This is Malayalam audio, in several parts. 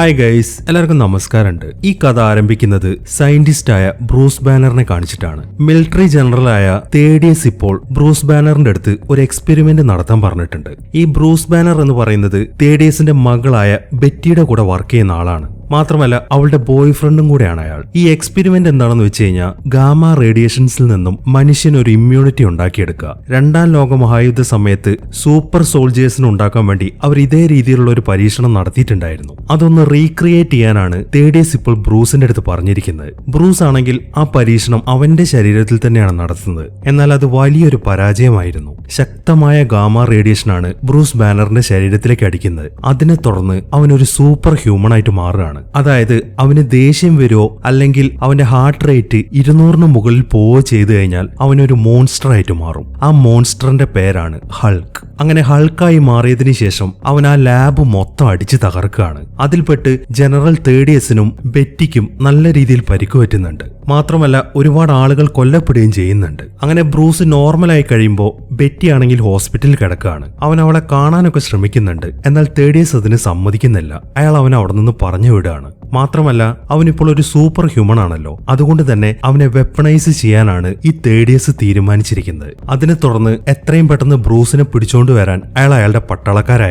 ഹായ് ഗൈസ് എല്ലാവർക്കും നമസ്കാരമുണ്ട്. ഈ കഥ ആരംഭിക്കുന്നത് സയന്റിസ്റ്റായ ബ്രൂസ് ബാനറിനെ കാണിച്ചിട്ടാണ്. മിലിറ്ററി ജനറലായ തേഡിയസ് ഇപ്പോൾ ബ്രൂസ് ബാനറിന്റെ അടുത്ത് ഒരു എക്സ്പെരിമെന്റ് നടത്താൻ പറഞ്ഞിട്ടുണ്ട്. ഈ ബ്രൂസ് ബാനർ എന്ന് പറയുന്നത് തേഡിയസിന്റെ മകളായ ബെറ്റിയുടെ കൂടെ വർക്ക് ചെയ്യുന്ന ആളാണ്. മാത്രമല്ല അവളുടെ ബോയ് ഫ്രണ്ടും കൂടെയാണ് അയാൾ. ഈ എക്സ്പെരിമെന്റ് എന്താണെന്ന് വെച്ച് കഴിഞ്ഞാൽ ഗാമ റേഡിയേഷൻസിൽ നിന്നും മനുഷ്യന് ഒരു ഇമ്മ്യൂണിറ്റി ഉണ്ടാക്കിയെടുക്കുക. രണ്ടാം ലോക മഹായുദ്ധ സമയത്ത് സൂപ്പർ സോൾജേഴ്സിന് ഉണ്ടാക്കാൻ വേണ്ടി അവർ ഇതേ രീതിയിലുള്ള ഒരു പരീക്ഷണം നടത്തിയിട്ടുണ്ടായിരുന്നു. അതൊന്ന് റീക്രിയേറ്റ് ചെയ്യാനാണ് തേഡിയസ് ഇപ്പോൾ ബ്രൂസിന്റെ അടുത്ത് പറഞ്ഞിരിക്കുന്നത്. ബ്രൂസ് ആണെങ്കിൽ ആ പരീക്ഷണം അവന്റെ ശരീരത്തിൽ തന്നെയാണ് നടത്തുന്നത്. എന്നാൽ അത് വലിയൊരു പരാജയമായിരുന്നു. ശക്തമായ ഗാമ റേഡിയേഷനാണ് ബ്രൂസ് ബാനറിന്റെ ശരീരത്തിലേക്ക് അടിക്കുന്നത്. അതിനെ തുടർന്ന് അവൻ ഒരു സൂപ്പർ ഹ്യൂമൺ ആയിട്ട് മാറുകയാണ്. അതായത് അവന് ദേഷ്യം വരുമോ അല്ലെങ്കിൽ അവന്റെ ഹാർട്ട് റേറ്റ് ഇരുന്നൂറിന് മുകളിൽ പോവുകയോ ചെയ്തു കഴിഞ്ഞാൽ അവനൊരു മോൺസ്റ്റർ ആയിട്ട് മാറും. ആ മോൺസ്റ്ററിന്റെ പേരാണ് ഹൾക്ക് അങ്ങനെ ഹൾക്കായി മാറിയതിനു ശേഷം അവൻ ആ ലാബ് മൊത്തം അടിച്ചു തകർക്കുകയാണ്. അതിൽപ്പെട്ട് ജനറൽ തേഡിയസിനും ബെറ്റിക്കും നല്ല രീതിയിൽ പരിക്ക് പറ്റുന്നുണ്ട് മാത്രമല്ല ഒരുപാട് ആളുകൾ കൊല്ലപ്പെടുകയും ചെയ്യുന്നുണ്ട്. അങ്ങനെ ബ്രൂസ് നോർമലായി കഴിയുമ്പോൾ ബെറ്റി ആണെങ്കിൽ ഹോസ്പിറ്റലിൽ കിടക്കുകയാണ്. അവൻ അവളെ കാണാനൊക്കെ ശ്രമിക്കുന്നുണ്ട്. എന്നാൽ തേഡിയസ് അതിന് സമ്മതിക്കുന്നില്ല. അയാൾ അവനെ അവിടെ നിന്ന് പറഞ്ഞു വിടുകയാണ് മാത്രമല്ല അവനിപ്പോൾ ഒരു സൂപ്പർ ഹ്യൂമൺ ആണല്ലോ. അതുകൊണ്ട് തന്നെ അവനെ വെപ്പണൈസ് ചെയ്യാനാണ് ഈ തേഡിയസ് തീരുമാനിച്ചിരിക്കുന്നത്. അതിനെ തുടർന്ന് എത്രയും പെട്ടെന്ന് ബ്രൂസിനെ പിടിച്ചോണ്ട് വരാൻ അയാൾ അയാളുടെ പട്ടാളക്കാരെ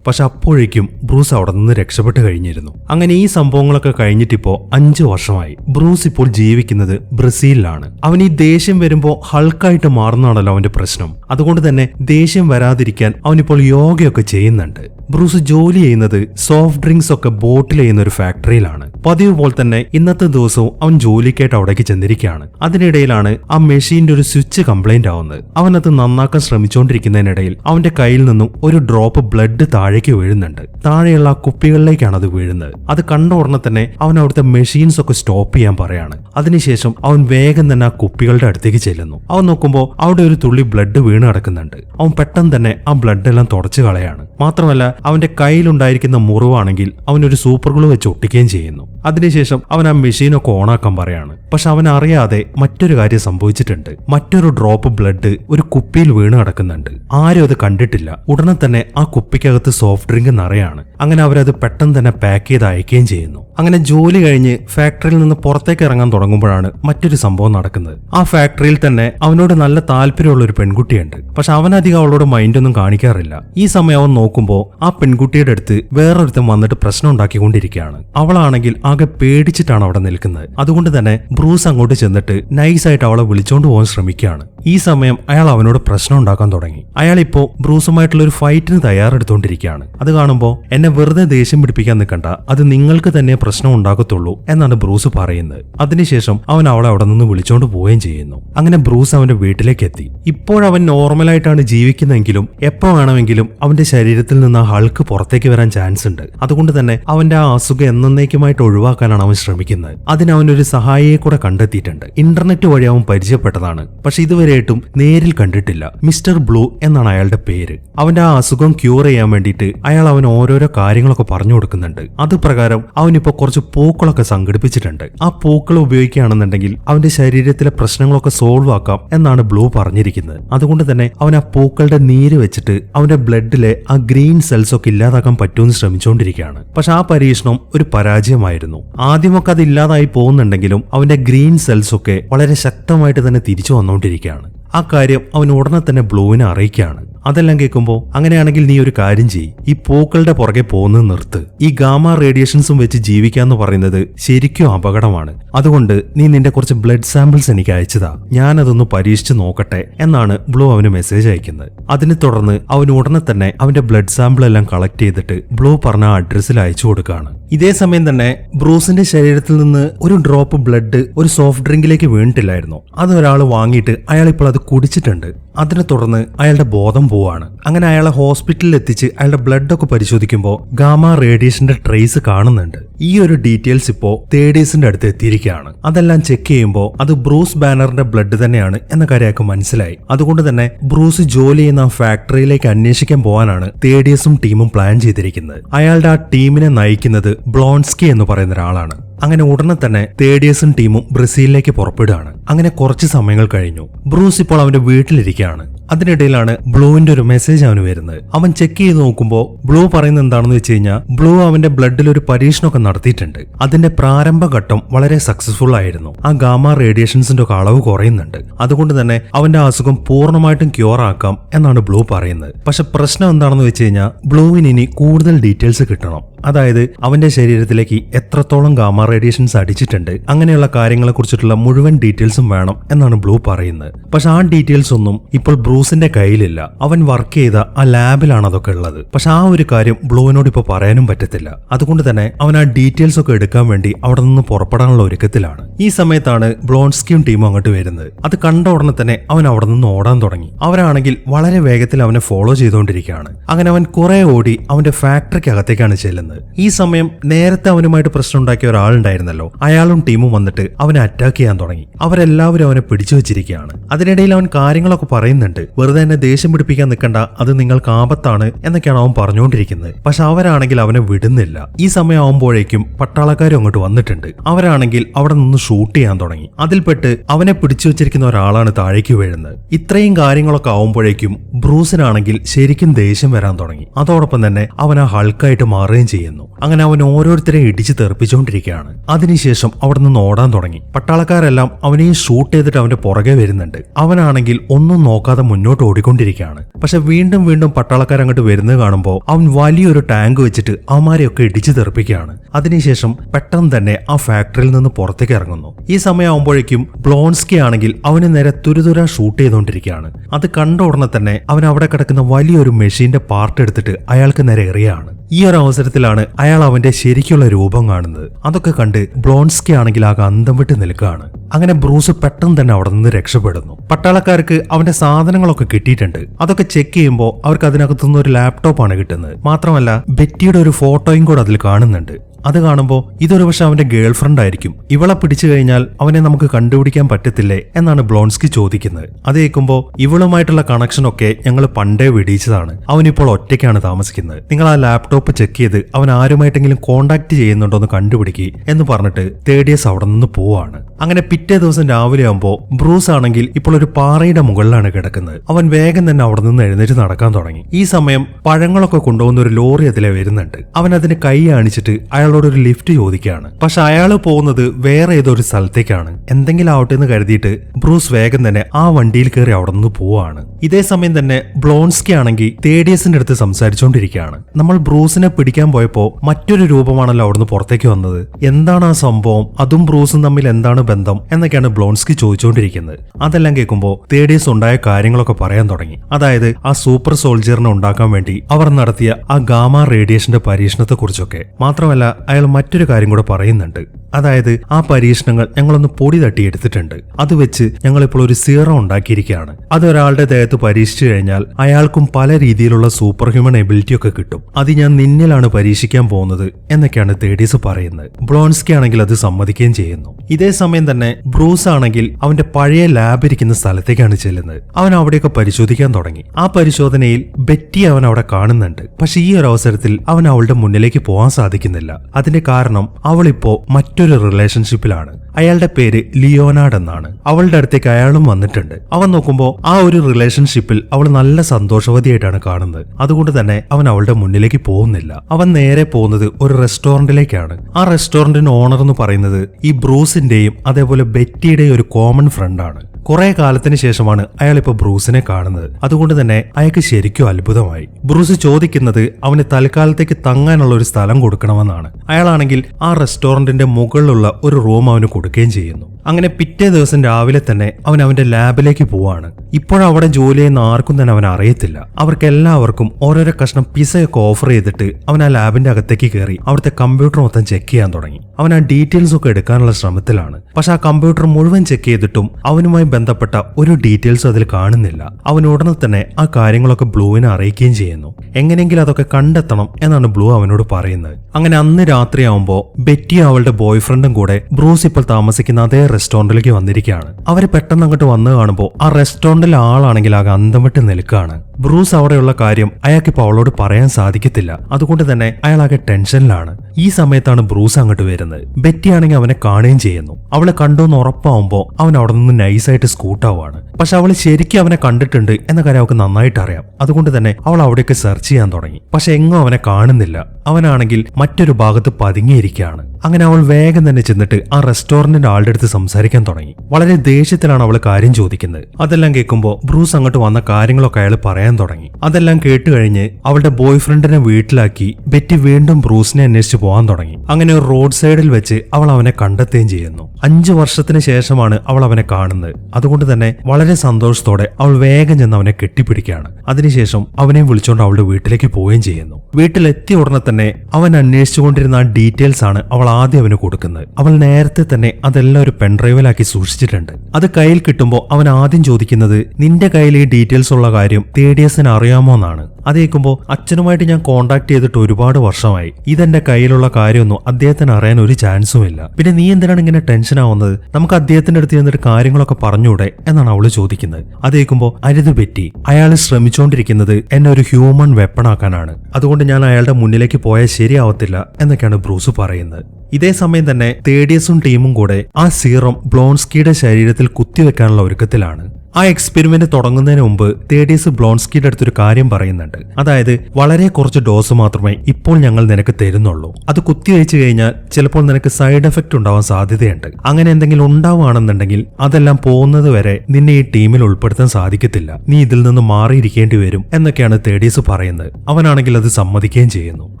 പക്ഷെ അപ്പോഴേക്കും ബ്രൂസ് അവിടെ നിന്ന് രക്ഷപ്പെട്ട് കഴിഞ്ഞിരുന്നു. അങ്ങനെ ഈ സംഭവങ്ങളൊക്കെ കഴിഞ്ഞിട്ടിപ്പോ അഞ്ചു വർഷമായി. ബ്രൂസ് ഇപ്പോൾ ജീവിക്കുന്നത് ബ്രസീലിലാണ്. അവൻ ഈ ദേഷ്യം വരുമ്പോ ഹൾക്കായിട്ട് മാറുന്നതാണല്ലോ അവന്റെ പ്രശ്നം. അതുകൊണ്ട് തന്നെ ദേഷ്യം വരാതിരിക്കാൻ അവനിപ്പോൾ യോഗയൊക്കെ ചെയ്യുന്നുണ്ട്. ബ്രൂസ് ജോലി ചെയ്യുന്നത് സോഫ്റ്റ് ഡ്രിങ്ക്സ് ഒക്കെ ബോട്ടിൽ ചെയ്യുന്ന ഒരു ഫാക്ടറിയിലാണ്. പതിവ് പോലെ തന്നെ ഇന്നത്തെ ദിവസവും അവൻ ജോലിക്കായിട്ട് അവിടേക്ക് ചെന്നിരിക്കുകയാണ്. അതിനിടയിലാണ് ആ മെഷീന്റെ ഒരു സ്വിച്ച് കംപ്ലൈന്റ് ആവുന്നത്. അവനത് നന്നാക്കാൻ ശ്രമിച്ചുകൊണ്ടിരിക്കുന്നതിനിടയിൽ അവന്റെ കയ്യിൽ നിന്നും ഒരു ഡ്രോപ്പ് ബ്ലഡ് താഴേക്ക് വീഴുന്നുണ്ട്. താഴെയുള്ള ആ കുപ്പികളിലേക്കാണ് അത് വീഴുന്നത്. അത് കണ്ട ഉടനെ തന്നെ അവൻ അവിടുത്തെ മെഷീൻസ് ഒക്കെ സ്റ്റോപ്പ് ചെയ്യാൻ പറയാണ്. അതിനുശേഷം അവൻ വേഗം തന്നെ ആ കുപ്പികളുടെ അടുത്തേക്ക് ചെല്ലുന്നു. അവൻ നോക്കുമ്പോൾ അവിടെ ഒരു തുള്ളി ബ്ലഡ് വീണ് കിടക്കുന്നുണ്ട്. അവൻ പെട്ടെന്ന് തന്നെ ആ ബ്ലഡ് എല്ലാം തുടച്ചു കളയാണ്. മാത്രമല്ല അവന്റെ കയ്യിലുണ്ടായിരിക്കുന്ന മുറിവാണെങ്കിൽ അവനൊരു സൂപ്പർ ഗ്ലൂ വെച്ച് ഒട്ടിക്കുകയും ചെയ്യുന്നു. അതിനുശേഷം അവൻ ആ മെഷീനൊക്കെ ഓണാക്കാൻ പറയാണ്. പക്ഷെ അവൻ അറിയാതെ മറ്റൊരു കാര്യം സംഭവിച്ചിട്ടുണ്ട്. മറ്റൊരു ഡ്രോപ്പ് ബ്ലഡ് ഒരു കുപ്പിയിൽ വീണ് കിടക്കുന്നുണ്ട്. ആരും അത് കണ്ടിട്ടില്ല. ഉടനെ തന്നെ ആ കുപ്പിക്കകത്ത് സോഫ്റ്റ് ഡ്രിങ്ക് നിറയാണ്. അങ്ങനെ അവരത് പെട്ടെന്ന് തന്നെ പാക്ക് ചെയ്ത് അയക്കുകയും ചെയ്യുന്നു. അങ്ങനെ ജോലി കഴിഞ്ഞ് ഫാക്ടറിയിൽ നിന്ന് പുറത്തേക്ക് ഇറങ്ങാൻ തുടങ്ങുമ്പോഴാണ് മറ്റൊരു സംഭവം നടക്കുന്നത്. ആ ഫാക്ടറിയിൽ തന്നെ അവനോട് നല്ല താല്പര്യമുള്ള ഒരു പെൺകുട്ടിയുണ്ട്. പക്ഷെ അവനധികം അവളോട് മൈൻഡ് ഒന്നും കാണിക്കാറില്ല. ഈ സമയം അവൻ നോക്കുമ്പോൾ പെൺകുട്ടിയുടെ അടുത്ത് വേറൊരുത്തൻ വന്നിട്ട് പ്രശ്നം ഉണ്ടാക്കിക്കൊണ്ടിരിക്കുകയാണ്. അവളാണെങ്കിൽ ആകെ പേടിച്ചിട്ടാണ് അവിടെ നിൽക്കുന്നത്. അതുകൊണ്ട് തന്നെ ബ്രൂസ് അങ്ങോട്ട് ചെന്നിട്ട് നൈസായിട്ട് അവളെ വിളിച്ചോണ്ട് പോകാൻ ശ്രമിക്കുകയാണ്. ഈ സമയം അയാൾ അവനോട് പ്രശ്നം ഉണ്ടാക്കാൻ തുടങ്ങി. അയാൾ ഇപ്പോ ബ്രൂസുമായിട്ടുള്ള ഒരു ഫൈറ്റിന് തയ്യാറെടുത്തുകൊണ്ടിരിക്കുകയാണ് അത് കാണുമ്പോൾ എന്നെ വെറുതെ ദേഷ്യം പിടിപ്പിക്കാൻ നിൽക്കണ്ട. അത് നിങ്ങൾക്ക് തന്നെ പ്രശ്നം ഉണ്ടാക്കത്തുള്ളൂ എന്നാണ് ബ്രൂസ് പറയുന്നത്. അതിനുശേഷം അവൻ അവളെ അവിടെ നിന്ന് വിളിച്ചോണ്ട് പോവുകയും ചെയ്യുന്നു. അങ്ങനെ ബ്രൂസ് അവന്റെ വീട്ടിലേക്ക് എത്തി. ഇപ്പോഴവൻ നോർമലായിട്ടാണ് ജീവിക്കുന്നതെങ്കിലും എപ്പോ വേണമെങ്കിലും അവന്റെ ശരീരത്തിൽ നിന്ന് ആ ഹൾക്ക് പുറത്തേക്ക് വരാൻ ചാൻസ് ഉണ്ട്. അതുകൊണ്ട് തന്നെ അവന്റെ ആ അസുഖം എന്നേക്കുമായിട്ട് ഒഴിവാക്കാനാണ് അവൻ ശ്രമിക്കുന്നത്. അതിന് അവനൊരു സഹായിയെ കൂടെ കണ്ടെത്തിയിട്ടുണ്ട്. ഇന്റർനെറ്റ് വഴി അവൻ പരിചയപ്പെട്ടതാണ്. പക്ഷെ ഇതുവരെയായിട്ടും നേരിൽ കണ്ടിട്ടില്ല. മിസ്റ്റർ ബ്ലൂ എന്നാണ് അയാളുടെ പേര്. അവന്റെ ആ അസുഖം ക്യൂർ ചെയ്യാൻ വേണ്ടിയിട്ട് അയാൾ അവൻ ഓരോരോ കാര്യങ്ങളൊക്കെ പറഞ്ഞു കൊടുക്കുന്നുണ്ട്. അത് പ്രകാരം അവനിപ്പോ കുറച്ച് പൂക്കളൊക്കെ സംഘടിപ്പിച്ചിട്ടുണ്ട്. ആ പൂക്കൾ ഉപയോഗിക്കുകയാണെന്നുണ്ടെങ്കിൽ അവന്റെ ശരീരത്തിലെ പ്രശ്നങ്ങളൊക്കെ സോൾവ് ആക്കാം എന്നാണ് ബ്ലൂ പറഞ്ഞിരിക്കുന്നത്. അതുകൊണ്ട് തന്നെ അവൻ ആ പൂക്കളുടെ നീര് വെച്ചിട്ട് അവന്റെ ബ്ലഡിലെ ആ ഗ്രീൻ സെൽസ് ഒക്കെ ഇല്ലാതാക്കാൻ പറ്റുമെന്ന് ശ്രമിച്ചുകൊണ്ടിരിക്കുകയാണ് പക്ഷെ ആ പരീക്ഷണം ഒരു പരാജയമായിരുന്നു. ആദ്യമൊക്കെ അത് ഇല്ലാതായി പോകുന്നുണ്ടെങ്കിലും അവന്റെ ഗ്രീൻ സെൽസ് ഒക്കെ വളരെ ശക്തമായിട്ട് തന്നെ തിരിച്ചു വന്നുകൊണ്ടിരിക്കുകയാണ് ആ കാര്യം അവൻ ഉടനെ തന്നെ ബ്ലൂവിനെ അറിയിക്കുകയാണ്. അതെല്ലാം കേൾക്കുമ്പോൾ അങ്ങനെയാണെങ്കിൽ നീ ഒരു കാര്യം ചെയ്യ്. ഈ പൂക്കളുടെ പുറകെ പോകുന്നത് നിർത്ത്. ഈ ഗാമ റേഡിയേഷൻസും വെച്ച് ജീവിക്കാന്ന് പറയുന്നത് ശരിക്കും അപകടമാണ്. അതുകൊണ്ട് നീ നിന്റെ കുറച്ച് ബ്ലഡ് സാമ്പിൾസ് എനിക്ക് അയച്ചതാ. ഞാനതൊന്ന് പരീക്ഷിച്ച് നോക്കട്ടെ എന്നാണ് ബ്ലൂ അവന് മെസ്സേജ് അയക്കുന്നത്. അതിനെ തുടർന്ന് അവൻ ഉടനെ തന്നെ അവന്റെ ബ്ലഡ് സാമ്പിൾ എല്ലാം കളക്ട് ചെയ്തിട്ട് ബ്ലൂ പറഞ്ഞ അഡ്രസ്സിൽ അയച്ചു കൊടുക്കുകയാണ് ഇതേ സമയം തന്നെ ബ്രൂസിന്റെ ശരീരത്തിൽ നിന്ന് ഒരു ഡ്രോപ്പ് ബ്ലഡ് ഒരു സോഫ്റ്റ് ഡ്രിങ്കിലേക്ക് വീണിട്ടില്ലായിരുന്നു. അത് ഒരാൾ വാങ്ങിയിട്ട് അയാൾ ഇപ്പോൾ അത് കുടിച്ചിട്ടുണ്ട്. അതിനെ തുടർന്ന് അയാളുടെ ബോധം പോവാണ്. അങ്ങനെ അയാളെ ഹോസ്പിറ്റലിൽ എത്തിച്ച് അയാളുടെ ബ്ലഡ് ഒക്കെ പരിശോധിക്കുമ്പോൾ ഗാമ റേഡിയേഷന്റെ ട്രേസ് കാണുന്നുണ്ട്. ഈ ഒരു ഡീറ്റെയിൽസ് ഇപ്പോ തേഡീസിന്റെ അടുത്ത് എത്തിയിരിക്കുകയാണ്. അതെല്ലാം ചെക്ക് ചെയ്യുമ്പോൾ അത് ബ്രൂസ് ബാനറിന്റെ ബ്ലഡ് തന്നെയാണ് എന്ന കാര്യം അയാൾക്ക് മനസ്സിലായി. അതുകൊണ്ട് തന്നെ ബ്രൂസ് ജോലി ചെയ്യുന്ന ആ ഫാക്ടറിയിലേക്ക് അന്വേഷിക്കാൻ പോകാനാണ് തേഡിയസും ടീമും പ്ലാൻ ചെയ്തിരിക്കുന്നത്. അയാളുടെ ആ ടീമിനെ നയിക്കുന്നത് ബ്ലോൺസ്കി എന്ന് പറയുന്ന ഒരാളാണ്. അങ്ങനെ ഉടനെ തന്നെ തേഡിയസും ടീമും ബ്രസീലിലേക്ക് പുറപ്പെടുകയാണ്. അങ്ങനെ കുറച്ച് സമയങ്ങൾ കഴിഞ്ഞു. ബ്രൂസ് ഇപ്പോൾ അവന്റെ വീട്ടിലിരിക്കുകയാണ്. അതിനിടയിലാണ് ബ്ലൂവിന്റെ ഒരു മെസ്സേജ് അവന് വരുന്നത്. അവൻ ചെക്ക് ചെയ്ത് നോക്കുമ്പോൾ ബ്ലൂ പറയുന്നത് എന്താണെന്ന് വെച്ച് കഴിഞ്ഞാൽ ബ്ലൂ അവന്റെ ബ്ലഡിൽ ഒരു പരീക്ഷണമൊക്കെ നടത്തിയിട്ടുണ്ട്. അതിന്റെ പ്രാരംഭഘട്ടം വളരെ സക്സസ്ഫുൾ ആയിരുന്നു. ആ ഗാമ റേഡിയേഷൻസിന്റെ ഒക്കെ അളവ് കുറയുന്നുണ്ട്. അതുകൊണ്ട് തന്നെ അവന്റെ അസുഖം പൂർണമായിട്ടും ക്യൂർ ആക്കാം എന്നാണ് ബ്ലൂ പറയുന്നത്. പക്ഷെ പ്രശ്നം എന്താണെന്ന് വെച്ച് കഴിഞ്ഞാൽ ബ്ലൂവിന് ഇനി കൂടുതൽ ഡീറ്റെയിൽസ് കിട്ടണം. അതായത് അവന്റെ ശരീരത്തിലേക്ക് എത്രത്തോളം ഗാമ റേഡിയേഷൻസ് അടിച്ചിട്ടുണ്ട് അങ്ങനെയുള്ള കാര്യങ്ങളെ കുറിച്ചിട്ടുള്ള മുഴുവൻ ഡീറ്റെയിൽസും വേണം എന്നാണ് ബ്ലൂ പറയുന്നത്. പക്ഷെ ആ ഡീറ്റെയിൽസ് ഒന്നും ഇപ്പോൾ ബ്രൂസിന്റെ കയ്യിലില്ല. അവൻ വർക്ക് ചെയ്ത ആ ലാബിലാണ് അതൊക്കെ ഉള്ളത്. പക്ഷെ ആ ഒരു കാര്യം ബ്ലൂവിനോട് ഇപ്പോൾ പറയാനും പറ്റത്തില്ല. അതുകൊണ്ട് തന്നെ അവൻ ആ ഡീറ്റെയിൽസ് ഒക്കെ എടുക്കാൻ വേണ്ടി അവിടെ നിന്ന് പുറപ്പെടാനുള്ള ഒരുക്കത്തിലാണ്. ഈ സമയത്താണ് ബ്ലോൺസ്കിയും ടീമും അങ്ങോട്ട് വരുന്നത്. അത് കണ്ട ഉടനെ തന്നെ അവൻ അവിടെ നിന്ന് ഓടാൻ തുടങ്ങി. അവരാണെങ്കിൽ വളരെ വേഗത്തിൽ അവനെ ഫോളോ ചെയ്തുകൊണ്ടിരിക്കുകയാണ്. അങ്ങനെ അവൻ കുറെ ഓടി അവന്റെ ഫാക്ടറിക്ക് അകത്തേക്കാണ് ചെല്ലുന്നത്. ഈ സമയം നേരത്തെ അവനുമായിട്ട് പ്രശ്നം ഉണ്ടാക്കിയ ഒരാളുണ്ടായിരുന്നല്ലോ. അയാളും ടീമും വന്നിട്ട് അവനെ അറ്റാക്ക് ചെയ്യാൻ തുടങ്ങി. അവരെല്ലാവരും അവനെ പിടിച്ചു വെച്ചിരിക്കുകയാണ്. അതിനിടയിൽ അവൻ കാര്യങ്ങളൊക്കെ പറയുന്നുണ്ട്. വെറുതെ എന്നെ ദേഷ്യം പിടിപ്പിക്കാൻ നിൽക്കണ്ട. അത് നിങ്ങൾക്ക് ആപത്താണ് എന്നൊക്കെയാണ് അവൻ പറഞ്ഞുകൊണ്ടിരിക്കുന്നത്. പക്ഷെ അവരാണെങ്കിൽ അവനെ വിടുന്നില്ല. ഈ സമയമാകുമ്പോഴേക്കും പട്ടാളക്കാരും അങ്ങോട്ട് വന്നിട്ടുണ്ട്. അവരാണെങ്കിൽ അവിടെ നിന്ന് ഷൂട്ട് ചെയ്യാൻ തുടങ്ങി. അതിൽപ്പെട്ട് അവനെ പിടിച്ചു വെച്ചിരിക്കുന്ന ഒരാളാണ് താഴേക്ക് വീഴുന്നത്. ഇത്രയും കാര്യങ്ങളൊക്കെ ആവുമ്പോഴേക്കും ബ്രൂസിനാണെങ്കിൽ ശരിക്കും ദേഷ്യം വരാൻ തുടങ്ങി. അതോടൊപ്പം തന്നെ അവൻ ആ ഹൾക്കായിട്ട് മാറുകയും ചെയ്യുന്നു. അങ്ങനെ അവൻ ഓരോരുത്തരെ ഇടിച്ച് തെറിപ്പിച്ചുകൊണ്ടിരിക്കുകയാണ്. അതിനുശേഷം അവിടെ നിന്ന് ഓടാൻ തുടങ്ങി. പട്ടാളക്കാരെല്ലാം അവനെയും ഷൂട്ട് ചെയ്തിട്ട് അവന്റെ പുറകെ വരുന്നുണ്ട്. അവനാണെങ്കിൽ ഒന്നും നോക്കാതെ മുന്നോട്ട് ഓടിക്കൊണ്ടിരിക്കുകയാണ്. പക്ഷെ വീണ്ടും വീണ്ടും പട്ടാളക്കാർ അങ്ങോട്ട് വരുന്നത് കാണുമ്പോൾ അവൻ വലിയൊരു ടാങ്ക് വെച്ചിട്ട് അവന്മാരെയൊക്കെ ഇടിച്ചു തെറിപ്പിക്കുകയാണ്. അതിനുശേഷം പെട്ടെന്ന് തന്നെ ആ ഫാക്ടറിയിൽ നിന്ന് പുറത്തേക്ക് ഇറങ്ങുന്നു. ഈ സമയമാകുമ്പോഴേക്കും ബ്ലോൺസ്കി ആണെങ്കിൽ അവന് നേരെ തുരുതുര ഷൂട്ട് ചെയ്തുകൊണ്ടിരിക്കുകയാണ്. അത് കണ്ട ഉടനെ തന്നെ അവൻ അവിടെ കിടക്കുന്ന വലിയൊരു മെഷീന്റെ പാർട്ട് എടുത്തിട്ട് അയാൾക്ക് നേരെ എറിയാണ് ഈ ഒരു അവസരത്തിലാണ് അയാൾ അവന്റെ ശരിക്കുള്ള രൂപം കാണുന്നത്. അതൊക്കെ കണ്ട് ബ്ലോൺസ്കി ആണെങ്കിൽ ആകെ അന്തം വിട്ട് നിൽക്കുകയാണ്. അങ്ങനെ ബ്രൂസ് പെട്ടെന്ന് തന്നെ അവിടെ നിന്ന് രക്ഷപ്പെടുന്നു. പട്ടാളക്കാർക്ക് അവന്റെ സാധനങ്ങളൊക്കെ കിട്ടിയിട്ടുണ്ട്. അതൊക്കെ ചെക്ക് ചെയ്യുമ്പോൾ അവർക്ക് അതിനകത്തുനിന്ന് ഒരു ലാപ്ടോപ്പാണ് കിട്ടുന്നത്. മാത്രമല്ല ബെറ്റിയുടെ ഒരു ഫോട്ടോയും കൂടെ അതിൽ കാണുന്നുണ്ട്. അത് കാണുമ്പോൾ ഇതൊരു പക്ഷെ അവന്റെ ഗേൾ ഫ്രണ്ട് ആയിരിക്കും. ഇവളെ പിടിച്ചു കഴിഞ്ഞാൽ അവനെ നമുക്ക് കണ്ടുപിടിക്കാൻ പറ്റത്തില്ലേ എന്നാണ് ബ്ലോൺസ്കി ചോദിക്കുന്നത്. അത് കേൾക്കുമ്പോൾ ഇവളുമായിട്ടുള്ള കണക്ഷൻ ഒക്കെ ഞങ്ങൾ പണ്ടേ വെടിയിച്ചതാണ് അവനിപ്പോൾ ഒറ്റയ്ക്കാണ് താമസിക്കുന്നത്. നിങ്ങൾ ആ ലാപ്ടോപ്പ് ചെക്ക് ചെയ്ത് അവൻ ആരുമായിട്ടെങ്കിലും കോണ്ടാക്ട് ചെയ്യുന്നുണ്ടോ എന്ന് കണ്ടുപിടിക്കുക എന്ന് പറഞ്ഞിട്ട് തേടിയസ് അവിടെ നിന്ന് പോവാണ്. അങ്ങനെ പിറ്റേ ദിവസം രാവിലെ ആകുമ്പോൾ ബ്രൂസ് ആണെങ്കിൽ ഇപ്പോൾ ഒരു പാറയുടെ മുകളിലാണ് കിടക്കുന്നത്. അവൻ വേഗം തന്നെ അവിടെ നിന്ന് എഴുന്നേറ്റ് നടക്കാൻ തുടങ്ങി. ഈ സമയം പഴങ്ങളൊക്കെ കൊണ്ടുപോകുന്ന ഒരു ലോറി അതിലെ വരുന്നുണ്ട്. അവൻ അതിന് കൈ കാണിച്ചിട്ട് അയാളോട് ഒരു ലിഫ്റ്റ് ചോദിക്കുകയാണ്. പക്ഷെ അയാൾ പോകുന്നത് വേറെ ഏതോ ഒരു സ്ഥലത്തേക്കാണ്? എന്തെങ്കിലും ആവട്ടെ എന്ന് കരുതിയിട്ട് ബ്രൂസ് വേഗം തന്നെ ആ വണ്ടിയിൽ കയറി അവിടെ നിന്ന് പോവാണ്. ഇതേ സമയം തന്നെ ബ്ലോൺസ്കി ആണെങ്കിൽ തേഡിയസിന്റെ അടുത്ത് സംസാരിച്ചുകൊണ്ടിരിക്കുകയാണ്. നമ്മൾ ബ്രൂസിനെ പിടിക്കാൻ പോയപ്പോ മറ്റൊരു രൂപമാണല്ലോ അവിടുന്ന് പുറത്തേക്ക് വന്നത്. എന്താണ് ആ സംഭവം? അതും ബ്രൂസും തമ്മിൽ എന്താണ് ബന്ധം? എന്നൊക്കെയാണ് ബ്ലോൺസ്കി ചോദിച്ചുകൊണ്ടിരിക്കുന്നത്. അതെല്ലാം കേൾക്കുമ്പോൾ തേഡിയസ് ഉണ്ടായ കാര്യങ്ങളൊക്കെ പറയാൻ തുടങ്ങി. അതായത് ആ സൂപ്പർ സോൾജിയറിനെ ഉണ്ടാക്കാൻ വേണ്ടി അവർ നടത്തിയ ആ ഗാമ റേഡിയേഷന്റെ പരീക്ഷണത്തെ കുറിച്ചൊക്കെ മാത്രമല്ല അയാൾ മറ്റൊരു കാര്യം കൂടെ പറയുന്നുണ്ട്. അതായത് ആ പരീക്ഷണങ്ങൾ ഞങ്ങളൊന്ന് പൊടി തട്ടിയെടുത്തിട്ടുണ്ട്. അത് വെച്ച് ഞങ്ങളിപ്പോൾ ഒരു സീറോ ഉണ്ടാക്കിയിരിക്കുകയാണ്. അതൊരാളുടെ ദേഹത്ത് പരീക്ഷിച്ചു കഴിഞ്ഞാൽ അയാൾക്കും പല രീതിയിലുള്ള സൂപ്പർ ഹ്യൂമൻ എബിലിറ്റി ഒക്കെ കിട്ടും. അത് ഞാൻ നിന്നിലാണ് പരീക്ഷിക്കാൻ പോകുന്നത് എന്നൊക്കെയാണ് തേഡീസ് പറയുന്നത്. ബ്ലോൺസ്കി ആണെങ്കിൽ അത് സമ്മതിക്കുകയും ചെയ്യുന്നു. ഇതേ സമയം തന്നെ ബ്രൂസ് ആണെങ്കിൽ അവന്റെ പഴയ ലാബ് ഇരിക്കുന്ന സ്ഥലത്തേക്കാണ് ചെല്ലുന്നത്. അവൻ അവിടെയൊക്കെ പരിശോധിക്കാൻ തുടങ്ങി. ആ പരിശോധനയിൽ ബെറ്റി അവൻ അവിടെ കാണുന്നുണ്ട്. പക്ഷെ ഈ ഒരു അവസരത്തിൽ അവൻ അവളുടെ മുന്നിലേക്ക് പോകാൻ സാധിക്കുന്നില്ല. അതിന്റെ കാരണം അവളിപ്പോ മറ്റൊരു റിലേഷൻഷിപ്പിലാണ് അയാളുടെ പേര് ലിയോനാഡ് എന്നാണ് അവളുടെ അടുത്തേക്ക് അയാളും വന്നിട്ടുണ്ട്. അവൻ നോക്കുമ്പോൾ ആ ഒരു റിലേഷൻഷിപ്പിൽ അവൾ നല്ല സന്തോഷവതിയായിട്ടാണ് കാണുന്നത്. അതുകൊണ്ട് തന്നെ അവൻ അവളുടെ മുന്നിലേക്ക് പോകുന്നില്ല. അവൻ നേരെ പോകുന്നത് ഒരു റെസ്റ്റോറന്റിലേക്കാണ് ആ റെസ്റ്റോറന്റിന് ഓണർ എന്ന് പറയുന്നത് ഈ ബ്രൂസിന്റെയും അതേപോലെ ബെറ്റിയുടെയും ഒരു കോമൺ ഫ്രണ്ടാണ് കുറെ കാലത്തിന് ശേഷമാണ് അയാൾ ഇപ്പൊ ബ്രൂസിനെ കാണുന്നത്. അതുകൊണ്ട് തന്നെ അയാൾക്ക് ശരിക്കും അത്ഭുതമായി. ബ്രൂസ് ചോദിക്കുന്നത് അവന് തൽക്കാലത്തേക്ക് തങ്ങാനുള്ള ഒരു സ്ഥലം കൊടുക്കണമെന്നാണ്. അയാളാണെങ്കിൽ ആ റെസ്റ്റോറന്റിന്റെ മുകളിലുള്ള ഒരു റൂം അവന് കൊടുക്കുകയും ചെയ്യുന്നു. അങ്ങനെ പിറ്റേ ദിവസം രാവിലെ തന്നെ അവൻ അവന്റെ ലാബിലേക്ക് പോവാണ്. ഇപ്പോഴവിടെ ജോലി ചെയ്യുന്ന ആർക്കും തന്നെ അവൻ അറിയത്തില്ല. അവർക്ക് എല്ലാവർക്കും ഓരോരോ കഷ്ണം പിസയൊക്കെ ഓഫർ ചെയ്തിട്ട് അവൻ ആ ലാബിന്റെ അകത്തേക്ക് കയറി അവിടുത്തെ കമ്പ്യൂട്ടർ മൊത്തം ചെക്ക് ചെയ്യാൻ തുടങ്ങി. അവൻ ആ ഡീറ്റെയിൽസ് ഒക്കെ എടുക്കാനുള്ള ശ്രമത്തിലാണ്. പക്ഷെ ആ കമ്പ്യൂട്ടർ മുഴുവൻ ചെക്ക് ചെയ്തിട്ടും അവനുമായി ബന്ധപ്പെട്ട ഒരു ഡീറ്റെയിൽസ് അതിൽ കാണുന്നില്ല. അവൻ ഉടനെ തന്നെ ആ കാര്യങ്ങളൊക്കെ ബ്ലൂവിനെ അറിയിക്കുകയും ചെയ്യുന്നു. എങ്ങനെയെങ്കിലും അതൊക്കെ കണ്ടെത്തണം എന്നാണ് ബ്ലൂ അവനോട് പറയുന്നത്. അങ്ങനെ അന്ന് രാത്രിയാവുമ്പോൾ ബെറ്റി അവളുടെ ബോയ് ഫ്രണ്ടും കൂടെ ബ്രൂസ് ഇപ്പോൾ താമസിക്കുന്ന അതേ റെസ്റ്റോറന്റിലേക്ക് വന്നിരിക്കുകയാണ്. അവർ പെട്ടെന്ന് അങ്ങോട്ട് വന്നു കാണുമ്പോൾ ആ റെസ്റ്റോറന്റിലെ ആളാണെങ്കിൽ ആകെ അന്തം വിട്ട് നിൽക്കുകയാണ്. ബ്രൂസ് അവിടെയുള്ള കാര്യം അയാൾക്ക് അയാൾക്കിപ്പോൾ അവളോട് പറയാൻ സാധിക്കത്തില്ല. അതുകൊണ്ട് തന്നെ അയാൾ ആകെ ടെൻഷനിലാണ്. ഈ സമയത്താണ് ബ്രൂസ് അങ്ങോട്ട് വരുന്നത്. ബെറ്റി ആണെങ്കിൽ അവനെ കാണുകയും ചെയ്യുന്നു. അവളെ കണ്ടു എന്ന് ഉറപ്പാവുമ്പോൾ അവൻ അവിടെ നിന്ന് നൈസായിട്ട് അവനിലേക്ക് സ്കൂട്ടാവാണ്. പക്ഷെ അവൾ ശരിക്കും അവനെ കണ്ടിട്ടുണ്ട് എന്ന കാര്യം അവൾക്ക് നന്നായിട്ട് അറിയാം. അതുകൊണ്ട് തന്നെ അവൾ അവിടെയൊക്കെ സെർച്ച് ചെയ്യാൻ തുടങ്ങി. പക്ഷെ എങ്ങും അവനെ കാണുന്നില്ല. അവനാണെങ്കിൽ മറ്റൊരു ഭാഗത്ത് പതുങ്ങിയിരിക്കുകയാണ്. അങ്ങനെ അവൾ വേഗം തന്നെ ചെന്നിട്ട് ആ റെസ്റ്റോറന്റിന്റെ ആളുടെ അടുത്ത് സംസാരിക്കാൻ തുടങ്ങി. വളരെ ദേഷ്യത്തിലാണ് അവൾ കാര്യം ചോദിക്കുന്നത്. അതെല്ലാം കേൾക്കുമ്പോൾ ബ്രൂസ് അങ്ങോട്ട് വന്ന കാര്യങ്ങളൊക്കെ അയാൾ പറയാൻ തുടങ്ങി. അതെല്ലാം കേട്ട് കഴിഞ്ഞ് അവളുടെ ബോയ് ഫ്രണ്ടിനെ വീട്ടിലാക്കി ബെറ്റി വീണ്ടും ബ്രൂസിനെ അന്വേഷിച്ച് പോകാൻ തുടങ്ങി. അങ്ങനെ ഒരു റോഡ് സൈഡിൽ വെച്ച് അവൾ അവനെ കണ്ടെത്തുകയും ചെയ്യുന്നു. അഞ്ചു വർഷത്തിന് ശേഷമാണ് അവൾ അവനെ കാണുന്നത്. അതുകൊണ്ട് തന്നെ വളരെ സന്തോഷത്തോടെ അവൾ വേഗം ചെന്ന് അവനെ കെട്ടിപ്പിടിക്കുകയാണ്. അതിനുശേഷം അവനെ വിളിച്ചുകൊണ്ട് അവളുടെ വീട്ടിലേക്ക് പോവുകയും ചെയ്യുന്നു. വീട്ടിലെത്തിയ ഉടനെ തന്നെ അവൻ അന്വേഷിച്ചുകൊണ്ടിരുന്ന ആ ഡീറ്റെയിൽസ് ആണ് അവൾ ആദ്യം അവന് കൊടുക്കുന്നത്. അവൾ നേരത്തെ തന്നെ അതെല്ലാം ഒരു പെൻഡ്രൈവിലാക്കി സൂക്ഷിച്ചിട്ടുണ്ട്. അത് കയ്യിൽ കിട്ടുമ്പോൾ അവൻ ആദ്യം ചോദിക്കുന്നത് നിന്റെ കയ്യിൽ ഈ ഡീറ്റെയിൽസ് ഉള്ള കാര്യം തേഡിയസിന് അറിയാമോ? എന്നാണ്. അത് കേൾക്കുമ്പോൾ അച്ഛനുമായിട്ട് ഞാൻ കോണ്ടാക്ട് ചെയ്തിട്ട് ഒരുപാട് വർഷമായി. ഇതെന്റെ കയ്യിലുള്ള കാര്യമൊന്നും അദ്ദേഹത്തിന് അറിയാൻ ഒരു ചാൻസും ഇല്ല. പിന്നെ നീ എന്തിനാണ് ഇങ്ങനെ ടെൻഷൻ ആവുന്നത് നമുക്ക് അദ്ദേഹത്തിന്റെ അടുത്ത് ചെന്നിട്ട് കാര്യങ്ങളൊക്കെ പറഞ്ഞൂടെ എന്നാണ് അവൾ ചോദിക്കുന്നത്. അത് കേൾക്കുമ്പോ അരുത് പറ്റി അയാൾ ശ്രമിച്ചുകൊണ്ടിരിക്കുന്നത് എന്നെ ഒരു ഹ്യൂമൻ വെപ്പൺ ആക്കാനാണ്. അതുകൊണ്ട് ഞാൻ അയാളുടെ മുന്നിലേക്ക് പോയാൽ ശരിയാവത്തില്ല എന്നൊക്കെയാണ് ബ്രൂസ് പറയുന്നത്. ഇതേ സമയം തന്നെ തേഡിയസും ടീമും കൂടെ ആ സീറം ബ്ലോൺസ്കിയുടെ ശരീരത്തിൽ കുത്തിവെക്കാനുള്ള ഒരുക്കത്തിലാണ്. ആ എക്സ്പെരിമെന്റ് തുടങ്ങുന്നതിന് മുമ്പ് തേഡിയസ് ബ്ലോൺസ്കിയുടെ അടുത്തൊരു കാര്യം പറയുന്നുണ്ട്. അതായത് വളരെ കുറച്ച് ഡോസ് മാത്രമേ ഇപ്പോൾ ഞങ്ങൾ നിനക്ക് തരുന്നുള്ളൂ. അത് കുത്തിവെച്ചു കഴിഞ്ഞാൽ ചിലപ്പോൾ നിനക്ക് സൈഡ് എഫക്റ്റ് ഉണ്ടാവാൻ സാധ്യതയുണ്ട്. അങ്ങനെ എന്തെങ്കിലും ഉണ്ടാവുകയാണെന്നുണ്ടെങ്കിൽ അതെല്ലാം പോകുന്നത് വരെ നിന്നെ ഈ ടീമിൽ ഉൾപ്പെടുത്താൻ സാധിക്കത്തില്ല. നീ ഇതിൽ നിന്ന് മാറിയിരിക്കേണ്ടി വരും എന്നൊക്കെയാണ് തേഡിയസ് പറയുന്നത്. അവനാണെങ്കിൽ അത് സമ്മതിക്കുകയും ചെയ്യുന്നു.